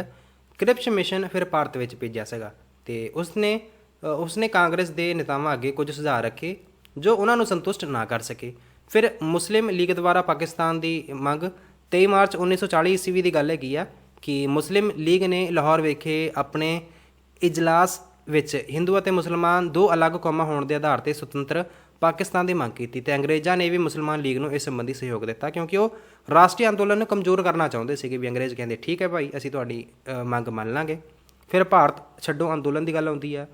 ਕ੍ਰਿਪਸ ਮਿਸ਼ਨ ਫਿਰ ਭਾਰਤ ਵਿੱਚ ਭੇਜਿਆ ਸੀਗਾ ਤੇ ਉਸਨੇ ਅ, ਉਸਨੇ ਕਾਂਗਰਸ ਦੇ ਨੇਤਾਵਾਂ ਅੱਗੇ ਕੁਝ ਸੁਝਾਅ ਰੱਖੇ ਜੋ ਉਹਨਾਂ ਨੂੰ ਸੰਤੁਸ਼ਟ ਨਾ ਕਰ ਸਕੇ। ਫਿਰ ਮੁਸਲਿਮ ਲੀਗ ਦੁਆਰਾ ਪਾਕਿਸਤਾਨ ਦੀ ਮੰਗ 23 ਮਾਰਚ 1940 ਈਸਵੀ ਦੀ ਗੱਲ ਹੈਗੀ ਆ ਕਿ ਮੁਸਲਿਮ ਲੀਗ ਨੇ ਲਾਹੌਰ ਵਿਖੇ ਆਪਣੇ ਇਜਲਾਸ ਵਿੱਚ ਹਿੰਦੂ ਅਤੇ ਮੁਸਲਮਾਨ ਦੋ ਅਲੱਗ ਕੌਮਾਂ ਹੋਣ ਦੇ ਆਧਾਰ ਤੇ ਸੁਤੰਤਰ ਪਾਕਿਸਤਾਨ ਦੀ ਮੰਗ ਕੀਤੀ ਤੇ ਅੰਗਰੇਜ਼ਾਂ ਨੇ ਵੀ ਮੁਸਲਮਾਨ ਲੀਗ ਨੂੰ ਇਸ ਸੰਬੰਧੀ ਸਹਿਯੋਗ ਦਿੱਤਾ ਕਿਉਂਕਿ ਉਹ ਰਾਸ਼ਟਰੀ ਅੰਦੋਲਨ ਨੂੰ ਕਮਜ਼ੋਰ ਕਰਨਾ ਚਾਹੁੰਦੇ ਸੀਗੇ ਵੀ ਅੰਗਰੇਜ਼ ਕਹਿੰਦੇ, ਠੀਕ ਹੈ ਭਾਈ, ਅਸੀਂ ਤੁਹਾਡੀ ਮੰਗ ਮੰਨ ਲਾਂਗੇ। ਫਿਰ ਭਾਰਤ ਛੱਡੋ ਅੰਦੋਲਨ ਦੀ ਗੱਲ ਆਉਂਦੀ ਹੈ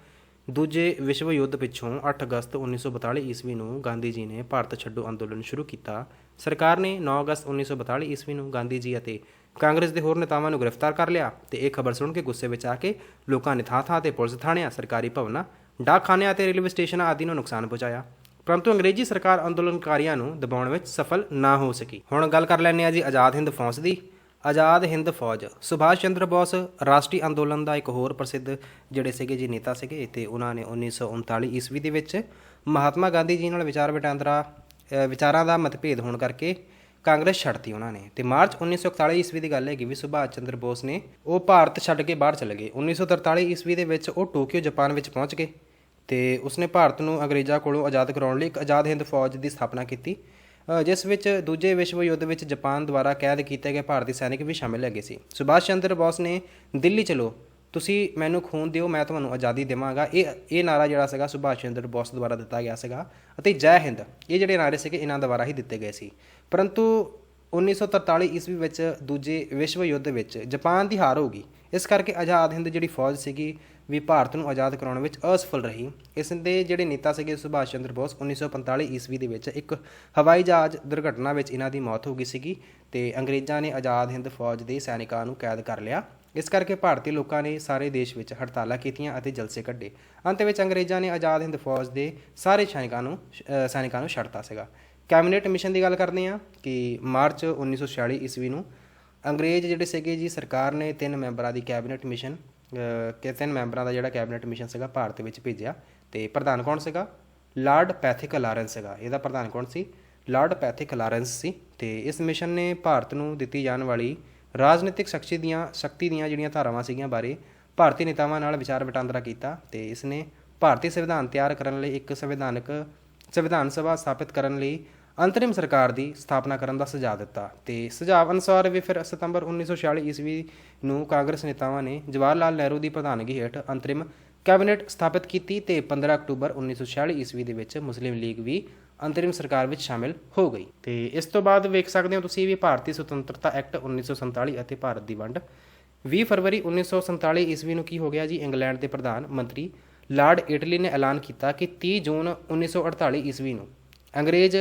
ਦੂਜੇ ਵਿਸ਼ਵ ਯੁੱਧ ਪਿੱਛੋਂ 8 ਅਗਸਤ 1942 ਈਸਵੀ ਨੂੰ ਗਾਂਧੀ ਜੀ ਨੇ ਭਾਰਤ ਛੱਡੋ ਅੰਦੋਲਨ ਸ਼ੁਰੂ ਕੀਤਾ। ਸਰਕਾਰ ਨੇ 9 ਅਗਸਤ 1942 ਈਸਵੀ ਨੂੰ ਗਾਂਧੀ ਜੀ ਅਤੇ ਕਾਂਗਰਸ ਦੇ ਹੋਰ ਨੇਤਾਵਾਂ ਨੂੰ ਗ੍ਰਿਫਤਾਰ ਕਰ ਲਿਆ ਤੇ ਇਹ ਖਬਰ ਸੁਣ ਕੇ ਗੁੱਸੇ ਵਿੱਚ ਆ ਕੇ ਲੋਕਾਂ ਨੇ ਥਾਂ-ਥਾਂ ਤੇ ਪੁਲਿਸ ਥਾਣਿਆਂ, ਸਰਕਾਰੀ ਭਵਨਾਂ, ਡਾਕਖਾਨਿਆਂ ਅਤੇ ਰੇਲਵੇ ਸਟੇਸ਼ਨਾਂ ਆਦਿ ਨੂੰ ਨੁਕਸਾਨ ਪਹੁੰਚਾਇਆ। ਪਰੰਤੂ ਅੰਗਰੇਜ਼ੀ ਸਰਕਾਰ ਅੰਦੋਲਨਕਾਰੀਆਂ ਨੂੰ ਦਬਾਉਣ ਵਿੱਚ ਸਫਲ ਨਾ ਹੋ ਸਕੀ। ਹੁਣ ਗੱਲ ਕਰ ਲੈਂਦੇ ਆ ਜੀ ਆਜ਼ਾਦ ਹਿੰਦ ਫੌਜ ਦੀ। ਆਜ਼ਾਦ ਹਿੰਦ ਫੌਜ। ਸੁਭਾਸ਼ ਚੰਦਰ ਬੋਸ ਰਾਸ਼ਟਰੀ ਅੰਦੋਲਨ ਦਾ ਇੱਕ ਹੋਰ ਪ੍ਰਸਿੱਧ ਜਿਹੜੇ ਸੀਗੇ ਜੀ ਨੇਤਾ ਸੀਗੇ, ਤੇ ਉਹਨਾਂ ਨੇ 1939 ਈਸਵੀ ਦੇ ਵਿੱਚ ਮਹਾਤਮਾ ਗਾਂਧੀ ਜੀ ਨਾਲ ਵਿਚਾਰ ਵਟਾਂਦਰਾ ਵਿਚਾਰਾਂ ਦਾ ਮਤਭੇਦ ਹੋਣ ਕਰਕੇ ਕਾਂਗਰਸ ਛੱਡਤੀ ਉਹਨਾਂ ਨੇ। ਤੇ ਮਾਰਚ 1941 ਈਸਵੀ ਦੀ ਗੱਲ ਹੈਗੀ ਵੀ ਸੁਭਾਸ਼ ਚੰਦਰ ਬੋਸ ਨੇ ਉਹ ਭਾਰਤ ਛੱਡ ਕੇ ਬਾਹਰ ਚਲੇ ਗਏ। 1943 ਈਸਵੀ ਦੇ ਵਿੱਚ ਉਹ ਟੋਕੀਓ, ਜਾਪਾਨ ਵਿੱਚ ਪਹੁੰਚ ਗਏ ਤੇ ਉਸਨੇ ਭਾਰਤ ਨੂੰ ਅੰਗਰੇਜ਼ਾਂ ਕੋਲੋਂ ਆਜ਼ਾਦ ਕਰਾਉਣ ਲਈ ਇੱਕ ਆਜ਼ਾਦ ਹਿੰਦ ਫੌਜ ਦੀ ਸਥਾਪਨਾ ਕੀਤੀ। ਜਿਸ ਵਿੱਚ ਦੂਜੇ ਵਿਸ਼ਵ ਯੁੱਧ ਵਿੱਚ ਜਾਪਾਨ ਦੁਆਰਾ ਕੈਦ ਕੀਤੇ ਗਏ ਭਾਰਤੀ ਸੈਨਿਕ ਵੀ ਸ਼ਾਮਿਲ ਹੈਗੇ ਸੀ। ਸੁਭਾਸ਼ ਚੰਦਰ ਬੋਸ ਨੇ ਦਿੱਲੀ ਚਲੋ, ਤੁਸੀਂ ਮੈਨੂੰ ਖੂਨ ਦਿਓ, ਮੈਂ ਤੁਹਾਨੂੰ ਆਜ਼ਾਦੀ ਦੇਵਾਂਗਾ। ਇਹ ਇਹ ਨਾਰਾ ਜਿਹੜਾ ਸੀਗਾ ਸੁਭਾਸ਼ ਚੰਦਰ ਬੋਸ ਦੁਆਰਾ ਦਿੱਤਾ ਗਿਆ ਸੀਗਾ ਅਤੇ ਜੈ ਹਿੰਦ, ਇਹ ਜਿਹੜੇ ਨਾਰੇ ਸੀਗੇ ਇਹਨਾਂ ਦੁਆਰਾ ਹੀ ਦਿੱਤੇ ਗਏ ਸੀ। ਪਰੰਤੂ 1943 ਈਸਵੀ ਵਿੱਚ ਦੂਜੇ ਵਿਸ਼ਵ ਯੁੱਧ ਵਿੱਚ ਜਾਪਾਨ ਦੀ ਹਾਰ ਹੋ ਗਈ। ਇਸ ਕਰਕੇ ਆਜ਼ਾਦ ਹਿੰਦ ਜਿਹੜੀ ਫੌਜ ਸੀਗੀ, ਵੀ ਭਾਰਤ ਨੂੰ ਆਜ਼ਾਦ ਕਰਾਉਣ ਵਿੱਚ ਅਸਫਲ ਰਹੀ। ਇਸ ਦੇ ਜਿਹੜੇ ਨੇਤਾ ਸੀਗੇ ਸੁਭਾਸ਼ ਚੰਦਰ ਬੋਸ 1945 ਈਸਵੀ ਦੇ ਵਿੱਚ ਇੱਕ ਹਵਾਈ ਜਹਾਜ਼ ਦੁਰਘਟਨਾ ਵਿੱਚ ਇਹਨਾਂ ਦੀ ਮੌਤ ਹੋ ਗਈ ਸੀਗੀ ਤੇ ਅੰਗਰੇਜ਼ਾਂ ਨੇ ਆਜ਼ਾਦ ਹਿੰਦ ਫੌਜ ਦੇ ਸੈਨਿਕਾਂ ਨੂੰ ਕੈਦ ਕਰ ਲਿਆ। ਇਸ ਕਰਕੇ ਭਾਰਤੀ ਲੋਕਾਂ ਨੇ ਸਾਰੇ ਦੇਸ਼ ਵਿੱਚ ਹੜਤਾਲਾਂ ਕੀਤੀਆਂ ਅਤੇ ਜਲਸੇ ਕੱਢੇ। ਅੰਤ ਵਿੱਚ ਅੰਗਰੇਜ਼ਾਂ ਨੇ ਆਜ਼ਾਦ ਹਿੰਦ ਫੌਜ ਦੇ ਸਾਰੇ ਸੈਨਿਕਾਂ ਨੂੰ ਸੈਨਿਕਾਂ ਨੂੰ ਛੱਡਤਾ ਸੀਗਾ। ਕੈਬਨਿਟ ਮਿਸ਼ਨ ਦੀ ਗੱਲ ਕਰਦੇ ਹਾਂ ਕਿ ਮਾਰਚ 1946 ਈਸਵੀ ਨੂੰ ਅੰਗਰੇਜ਼ ਜਿਹੜੇ ਸੀਗੇ ਜੀ, ਸਰਕਾਰ ਨੇ ਤਿੰਨ ਮੈਂਬਰਾਂ ਦੀ ਕੈਬਨਿਟ ਮਿਸ਼ਨ ਕਿ ਤਿੰਨ ਮੈਂਬਰਾਂ ਦਾ ਜਿਹੜਾ ਕੈਬਨਿਟ ਮਿਸ਼ਨ ਸੀਗਾ, ਭਾਰਤ ਵਿੱਚ ਭੇਜਿਆ। ਤੇ ਪ੍ਰਧਾਨ ਕੌਣ ਸੀਗਾ? ਲਾਰਡ ਪੈਥਿਕ ਲਾਰੈਂਸ ਸੀਗਾ। ਇਹਦਾ ਪ੍ਰਧਾਨ ਕੌਣ ਸੀ? ਲਾਰਡ ਪੈਥਿਕ ਲਾਰੈਂਸ ਸੀ। ਤੇ ਇਸ ਮਿਸ਼ਨ ਨੇ ਭਾਰਤ ਨੂੰ ਦਿੱਤੀ ਜਾਣ ਵਾਲੀ ਰਾਜਨੀਤਿਕ ਸ਼ਕਤੀ ਦੀਆਂ ਸ਼ਕਤੀ ਦੀਆਂ ਜਿਹੜੀਆਂ ਧਾਰਾਵਾਂ ਸੀਗੀਆਂ ਬਾਰੇ ਭਾਰਤੀ ਨੇਤਾਵਾਂ ਨਾਲ ਵਿਚਾਰ ਵਟਾਂਦਰਾ ਕੀਤਾ ਤੇ ਇਸ ਨੇ ਭਾਰਤੀ ਸੰਵਿਧਾਨ ਤਿਆਰ ਕਰਨ ਲਈ ਇੱਕ ਸੰਵਿਧਾਨਕ, ਸੰਵਿਧਾਨ ਸਭਾ ਸਥਾਪਿਤ ਕਰਨ ਲਈ ਅੰਤਰਿਮ ਸਰਕਾਰ ਦੀ ਸਥਾਪਨਾ ਕਰਨ ਦਾ ਸੁਝਾਅ ਦਿੱਤਾ ਤੇ ਸੁਝਾਅ ਅਨੁਸਾਰ ਵੀ ਫਿਰ ਸਤੰਬਰ 1946 ਈਸਵੀ ਨੂੰ ਕਾਂਗਰਸ ਨੇਤਾਵਾਂ ਨੇ ਜਵਾਹਰ ਲਾਲ ਨਹਿਰੂ ਦੀ ਪ੍ਰਧਾਨਗੀ ਹੇਠ ਅੰਤਰਿਮ ਕੈਬਨਿਟ ਸਥਾਪਿਤ ਕੀਤੀ ਤੇ 15 ਅਕਤੂਬਰ 1946 ਈਸਵੀ ਦੇ ਵਿੱਚ ਮੁਸਲਿਮ ਲੀਗ ਵੀ ਅੰਤਰਿਮ ਸਰਕਾਰ ਵਿੱਚ ਸ਼ਾਮਿਲ ਹੋ ਗਈ। ਤੇ ਇਸ ਤੋਂ ਬਾਅਦ ਵੇਖ ਸਕਦੇ ਹੋ ਤੁਸੀਂ ਵੀ ਭਾਰਤੀ ਸੁਤੰਤਰਤਾ ਐਕਟ 1947 ਅਤੇ ਭਾਰਤ ਦੀ ਵੰਡ। 20 ਫਰਵਰੀ 1947 ਈਸਵੀ ਨੂੰ ਕੀ ਹੋ ਗਿਆ ਜੀ? ਇੰਗਲੈਂਡ ਦੇ ਪ੍ਰਧਾਨ ਮੰਤਰੀ ਲਾਰਡ ਇਟਲੀ ਨੇ ਐਲਾਨ ਕੀਤਾ ਕਿ 30 ਜੂਨ 1948 ਈਸਵੀ ਨੂੰ ਅੰਗਰੇਜ਼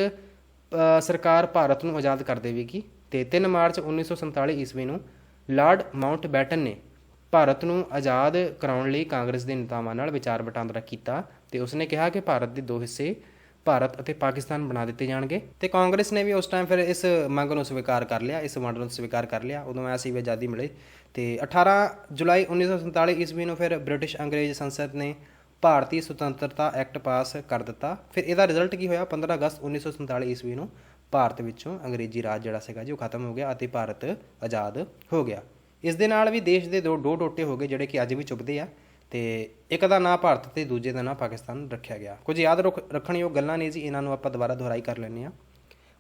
ਸਰਕਾਰ ਭਾਰਤ ਨੂੰ ਆਜ਼ਾਦ ਕਰ ਦੇਵੇਗੀ ਤੇ 3 ਮਾਰਚ 1947 ਈਸਵੀ ਨੂੰ ਲਾਰਡ ਮਾਊਂਟ ਬੈਟਨ ਨੇ ਭਾਰਤ ਨੂੰ ਆਜ਼ਾਦ ਕਰਾਉਣ ਲਈ ਕਾਂਗਰਸ ਦੇ ਨੇਤਾਵਾਂ ਨਾਲ ਵਿਚਾਰ ਵਟਾਂਦਰਾ ਕੀਤਾ ਤੇ ਉਸਨੇ ਕਿਹਾ ਕਿ ਭਾਰਤ ਦੇ ਦੋ ਹਿੱਸੇ ਭਾਰਤ ਅਤੇ ਪਾਕਿਸਤਾਨ ਬਣਾ ਦਿੱਤੇ ਜਾਣਗੇ। ਤੇ ਕਾਂਗਰਸ ਨੇ ਵੀ ਉਸ ਟਾਈਮ ਫਿਰ ਇਸ ਮੰਗ ਨੂੰ ਸਵੀਕਾਰ ਕਰ ਲਿਆ, ਇਸ ਵੰਡ ਨੂੰ ਸਵੀਕਾਰ ਕਰ ਲਿਆ। ਉਦੋਂ ਐਸੀ ਵੀ ਆਜ਼ਾਦੀ ਮਿਲੇ ਤੇ 18 ਜੁਲਾਈ 1947 ਈਸਵੀ ਨੂੰ ਫਿਰ ਬ੍ਰਿਟਿਸ਼ ਅੰਗਰੇਜ਼ ਸੰਸਦ ਨੇ ਭਾਰਤੀ ਸੁਤੰਤਰਤਾ ਐਕਟ ਪਾਸ ਕਰ ਦਿੱਤਾ। ਫਿਰ ਇਹਦਾ ਰਿਜ਼ਲਟ ਕੀ ਹੋਇਆ? 15 ਅਗਸਤ 1947 ਈਸਵੀ ਨੂੰ ਭਾਰਤ ਵਿੱਚੋਂ ਅੰਗਰੇਜ਼ੀ ਰਾਜ ਜਿਹੜਾ ਸੀਗਾ ਜੀ, ਉਹ ਖਤਮ ਹੋ ਗਿਆ ਅਤੇ ਭਾਰਤ ਆਜ਼ਾਦ ਹੋ ਗਿਆ। ਇਸ ਦੇ ਨਾਲ ਵੀ ਦੇਸ਼ ਦੇ ਦੋ ਦੋ ਟੋਟੇ ਹੋ ਗਏ ਜਿਹੜੇ ਕਿ ਅੱਜ ਵੀ ਚੁੱਭਦੇ ਆ ਤੇ ਇੱਕ ਦਾ ਨਾਂ ਭਾਰਤ ਤੇ ਦੂਜੇ ਦਾ ਨਾਂ ਪਾਕਿਸਤਾਨ ਰੱਖਿਆ ਗਿਆ। ਕੁਝ ਯਾਦ ਰੱਖ- ਰੱਖਣ ਯੋਗ ਗੱਲਾਂ ਨੇ ਜੀ, ਇਹਨਾਂ ਨੂੰ ਆਪਾਂ ਦੁਬਾਰਾ ਦੁਹਰਾਈ ਕਰ ਲੈਂਦੇ ਆ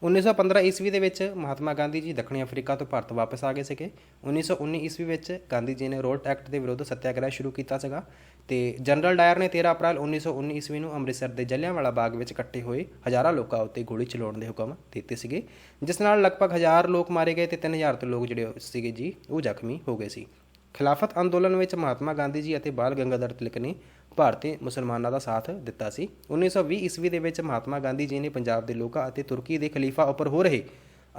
1915 ਈਸਵੀ ਦੇ ਵਿੱਚ ਮਹਾਤਮਾ ਗਾਂਧੀ ਜੀ ਦੱਖਣੀ ਅਫਰੀਕਾ ਤੋਂ ਭਾਰਤ ਵਾਪਸ ਆ ਗਏ ਸੀਗੇ। 1919 ਈਸਵੀ ਵਿੱਚ ਗਾਂਧੀ ਜੀ ਨੇ ਰੋਲਟ ਐਕਟ ਦੇ ਵਿਰੁੱਧ ਸੱਤਿਆਗ੍ਰਹਿ ਸ਼ੁਰੂ ਕੀਤਾ ਸੀਗਾ ਤੇ ਜਨਰਲ ਡਾਇਰ ਨੇ 13 ਅਪ੍ਰੈਲ 1919 ਈਸਵੀ ਨੂੰ ਅੰਮ੍ਰਿਤਸਰ ਦੇ ਜਲਿਆਂਵਾਲਾ ਬਾਗ ਵਿੱਚ ਇਕੱਠੇ ਹੋਏ ਹਜ਼ਾਰਾਂ ਲੋਕਾਂ ਉੱਤੇ ਗੋਲੀ ਚਲਾਉਣ ਦੇ ਹੁਕਮ ਦਿੱਤੇ ਸੀਗੇ। ਜਿਸ ਨਾਲ ਲਗਭਗ ਹਜ਼ਾਰ ਲੋਕ ਮਾਰੇ ਗਏ ਤੇ 3000 ਤੋਂ ਲੋਕ ਜਿਹੜੇ ਸੀਗੇ ਜੀ, ਉਹ ਜ਼ਖਮੀ ਹੋ ਗਏ ਸੀ। ਖਿਲਾਫਤ ਅੰਦੋਲਨ ਵਿੱਚ ਮਹਾਤਮਾ ਗਾਂਧੀ ਜੀ ਅਤੇ ਬਾਲ ਗੰਗਾਧਰ ਤਿਲਕ ਨੇ ਭਾਰਤੀ ਮੁਸਲਮਾਨਾਂ ਦਾ ਸਾਥ ਦਿੱਤਾ ਸੀ। 1920 ਈਸਵੀ ਦੇ ਵਿੱਚ ਮਹਾਤਮਾ ਗਾਂਧੀ ਜੀ ਨੇ ਪੰਜਾਬ ਦੇ ਲੋਕਾਂ ਅਤੇ ਤੁਰਕੀ ਦੇ ਖਲੀਫਾ ਉੱਪਰ ਹੋ ਰਹੇ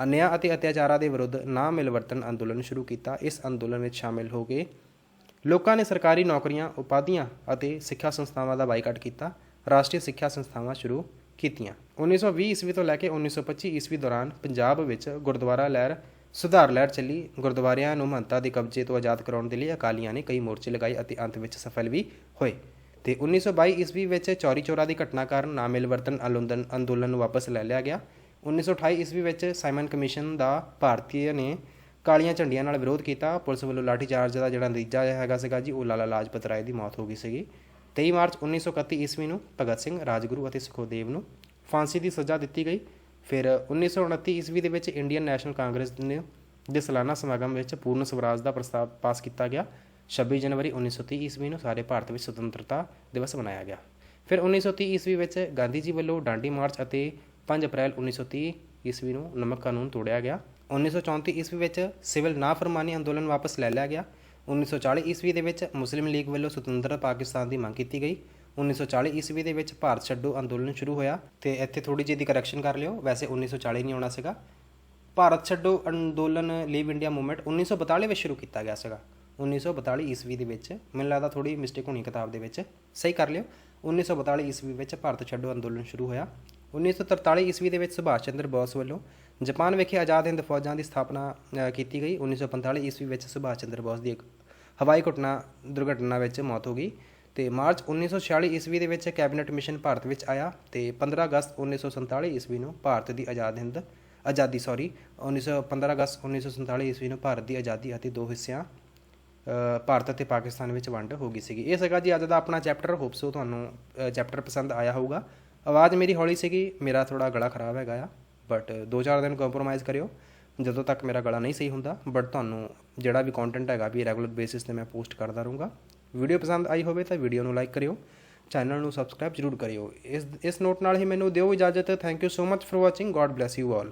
ਅਨਿਆਂ ਅਤੇ ਅਤਿਆਚਾਰਾਂ ਦੇ ਵਿਰੁੱਧ ਨਾ ਮਿਲਵਰਤਨ ਅੰਦੋਲਨ ਸ਼ੁਰੂ ਕੀਤਾ। ਇਸ ਅੰਦੋਲਨ ਵਿੱਚ ਸ਼ਾਮਿਲ ਹੋ ਕੇ ਲੋਕਾਂ ਨੇ ਸਰਕਾਰੀ ਨੌਕਰੀਆਂ, ਉਪਾਧੀਆਂ ਅਤੇ ਸਿੱਖਿਆ ਸੰਸਥਾਵਾਂ ਦਾ ਬਾਈਕਾਟ ਕੀਤਾ। ਰਾਸ਼ਟਰੀ ਸਿੱਖਿਆ ਸੰਸਥਾਵਾਂ ਸ਼ੁਰੂ ਕੀਤੀਆਂ। 1920 ਈਸਵੀ ਤੋਂ ਲੈ ਕੇ 1925 ਈਸਵੀ ਦੌਰਾਨ ਪੰਜਾਬ ਵਿੱਚ ਗੁਰਦੁਆਰਾ ਲਹਿਰ ਸੁਧਾਰ ਲਹਿਰ ਚੱਲੀ। ਗੁਰਦੁਆਰਿਆਂ ਨੂੰ ਮਹੰਤਾ ਦੇ ਕਬਜ਼ੇ ਤੋਂ ਆਜ਼ਾਦ ਕਰਾਉਣ ਦੇ ਲਈ ਅਕਾਲੀਆਂ ਨੇ ਕਈ ਮੋਰਚੇ ਲਗਾਏ ਅਤੇ ਅੰਤ ਵਿੱਚ ਸਫਲ ਵੀ ਹੋਏ। ਤੇ 1922 ਈਸਵੀ ਵਿੱਚ ਚੌਰੀ ਚੋਰਾ ਦੀ ਘਟਨਾ ਕਾਰਨ ਨਾ ਮਿਲਵਰਤਨ ਅੰਦੋਲਨ ਨੂੰ ਵਾਪਸ ਲੈ ਲਿਆ ਗਿਆ। 1928 ਈਸਵੀ ਵਿੱਚ ਸਾਈਮਨ ਕਮਿਸ਼ਨ ਦਾ ਭਾਰਤੀය ਨੇ ਕਾਲੀਆਂ ਝੰਡੀਆਂ ਨਾਲ ਵਿਰੋਧ ਕੀਤਾ। ਪੁਲਿਸ ਵੱਲੋਂ ਲਾਠੀਚਾਰਜ ਦਾ ਜਿਹੜਾ ਨਤੀਜਾ ਹੈਗਾ ਸੀਗਾ ਜੀ, ਉਹ ਲਾਲਾ ਲਾਜਪਤ ਰਾਏ ਦੀ ਮੌਤ ਹੋ ਗਈ ਸੀਗੀ। 23 ਮਾਰਚ 1931 ਈਸਵੀ ਨੂੰ ਭਗਤ ਸਿੰਘ, ਰਾਜਗੁਰੂ ਅਤੇ ਸੁਖਦੇਵ ਨੂੰ ਫਾਂਸੀ ਦੀ ਸਜ਼ਾ ਦਿੱਤੀ ਗਈ। ਫਿਰ 1929 ਈਸਵੀ ਦੇ ਵਿੱਚ ਇੰਡੀਅਨ ਨੈਸ਼ਨਲ ਕਾਂਗਰਸ ਨੇ ਦੇ ਸਾਲਾਨਾ ਸਮਾਗਮ ਵਿੱਚ ਪੂਰਨ ਸਵਰਾਜ ਦਾ ਪ੍ਰਸਤਾਵ ਪਾਸ ਕੀਤਾ ਗਿਆ। 26 ਜਨਵਰੀ 1930 ਈਸਵੀ ਨੂੰ ਸਾਰੇ ਭਾਰਤ ਵਿੱਚ ਸੁਤੰਤਰਤਾ ਦਿਵਸ ਮਨਾਇਆ ਗਿਆ। ਫਿਰ 1930 ਈਸਵੀ ਵਿੱਚ ਗਾਂਧੀ ਜੀ ਵੱਲੋਂ ਡਾਂਡੀ ਮਾਰਚ ਅਤੇ 5 ਅਪ੍ਰੈਲ 1930 ਈਸਵੀ ਨੂੰ ਨਮਕ ਕਾਨੂੰਨ ਤੋੜਿਆ ਗਿਆ। 1934 ਈਸਵੀ ਵਿੱਚ ਸਿਵਲ ਨਾਫਰਮਾਨੀ ਅੰਦੋਲਨ ਵਾਪਸ ਲੈ ਲਿਆ ਗਿਆ। 1940 ਈਸਵੀ ਦੇ ਵਿੱਚ ਮੁਸਲਿਮ ਲੀਗ ਵੱਲੋਂ ਸੁਤੰਤਰ ਪਾਕਿਸਤਾਨ ਦੀ ਮੰਗ ਕੀਤੀ ਗਈ। 1940 ਈਸਵੀ ਦੇ ਵਿੱਚ ਭਾਰਤ ਛੱਡੋ ਅੰਦੋਲਨ ਸ਼ੁਰੂ ਹੋਇਆ ਤੇ ਇੱਥੇ ਥੋੜੀ ਜਿਹੀ ਦੀ ਕਰੈਕਸ਼ਨ ਕਰ ਲਿਓ। ਵੈਸੇ 1940 ਨਹੀਂ ਆਉਣਾ ਸੀਗਾ। ਭਾਰਤ ਛੱਡੋ ਅੰਦੋਲਨ ਲੀਵ ਇੰਡੀਆ ਮੂਵਮੈਂਟ 1942 ਵਿੱਚ ਸ਼ੁਰੂ ਕੀਤਾ ਗਿਆ ਸੀਗਾ। 1942 ਈਸਵੀ ਦੇ ਵਿੱਚ, ਮੈਨੂੰ ਲੱਗਦਾ ਥੋੜੀ ਮਿਸਟੇਕ ਹੋਣੀ ਕਿਤਾਬ ਦੇ ਵਿੱਚ। ਸਹੀ ਕਰ ਲਿਓ। 1942 ਈਸਵੀ ਵਿੱਚ ਭਾਰਤ ਛੱਡੋ ਅੰਦੋਲਨ ਸ਼ੁਰੂ ਹੋਇਆ। 1943 ਈਸਵੀ ਦੇ ਵਿੱਚ ਸੁਭਾਸ਼ ਚੰਦਰ ਬੋਸ ਵੱਲੋਂ ਜਾਪਾਨ ਵਿਖੇ ਆਜ਼ਾਦ ਹਿੰਦ ਫੌਜਾਂ ਦੀ ਸਥਾਪਨਾ ਕੀਤੀ ਗਈ। 1945 ਈਸਵੀ ਵਿੱਚ ਸੁਭਾਸ਼ ਚੰਦਰ ਬੋਸ ਦੀ ਇੱਕ ਹਵਾਈ ਘਟਨਾ, ਦੁਰਘਟਨਾ ਵਿੱਚ ਮੌਤ ਹੋ ਗਈ। ਤੇ ਮਾਰਚ 1946 ਈਸਵੀ ਦੇ ਵਿੱਚ ਕੈਬਨਿਟ ਮਿਸ਼ਨ ਭਾਰਤ ਵਿੱਚ ਆਇਆ ਤੇ 15 ਅਗਸਤ 1947 ਈਸਵੀ ਨੂੰ ਭਾਰਤ ਦੀ ਆਜ਼ਾਦ ਹਿੰਦ, ਆਜ਼ਾਦੀ ਸੌਰੀ 1915 ਅਗਸਤ 1947 ਈਸਵੀ ਨੂੰ ਭਾਰਤ ਦੀ ਆਜ਼ਾਦੀ ਅਤੇ ਦੋ ਹਿੱਸਿਆਂ ਭਾਰਤ ਅਤੇ ਪਾਕਿਸਤਾਨ ਵਿੱਚ ਵੰਡ ਹੋ ਗਈ ਸੀਗੀ। ਇਹ ਸੀਗਾ ਜੀ ਅੱਜ ਦਾ ਆਪਣਾ ਚੈਪਟਰ ਹੋਪ ਸੋ ਤੁਹਾਨੂੰ ਚੈਪਟਰ ਪਸੰਦ ਆਇਆ ਹੋਊਗਾ। ਆਵਾਜ਼ ਮੇਰੀ ਹੌਲੀ ਸੀਗੀ, ਮੇਰਾ ਥੋੜਾ ਗਲਾ ਖਰਾਬ ਹੈਗਾ ਆ ਬਟ 2-4 ਦਿਨ ਕੰਪਰੋਮਾਈਜ਼ ਕਰਿਓ। ਜਦੋਂ ਤੱਕ ਮੇਰਾ ਗਲਾ ਨਹੀਂ ਸਹੀ ਹੁੰਦਾ ਬਟ ਤੁਹਾਨੂੰ ਜਿਹੜਾ ਵੀ ਕੰਟੈਂਟ ਹੈਗਾ ਵੀ ਰੈਗੂਲਰ ਬੇਸਿਸ ਤੇ ਮੈਂ ਪੋਸਟ ਕਰਦਾ ਰਹੂੰਗਾ। ਵੀਡੀਓ ਪਸੰਦ ਆਈ ਹੋਵੇ ਤਾਂ ਵੀਡੀਓ ਨੂੰ ਲਾਈਕ ਕਰਿਓ ਚੈਨਲ ਨੂੰ ਸਬਸਕ੍ਰਾਈਬ ਜ਼ਰੂਰ ਕਰਿਓ। ਇਸ ਇਸ ਨੋਟ ਨਾਲ ਹੀ ਮੈਨੂੰ ਦਿਓ ਇਜਾਜ਼ਤ। Thank you so much for watching God bless you all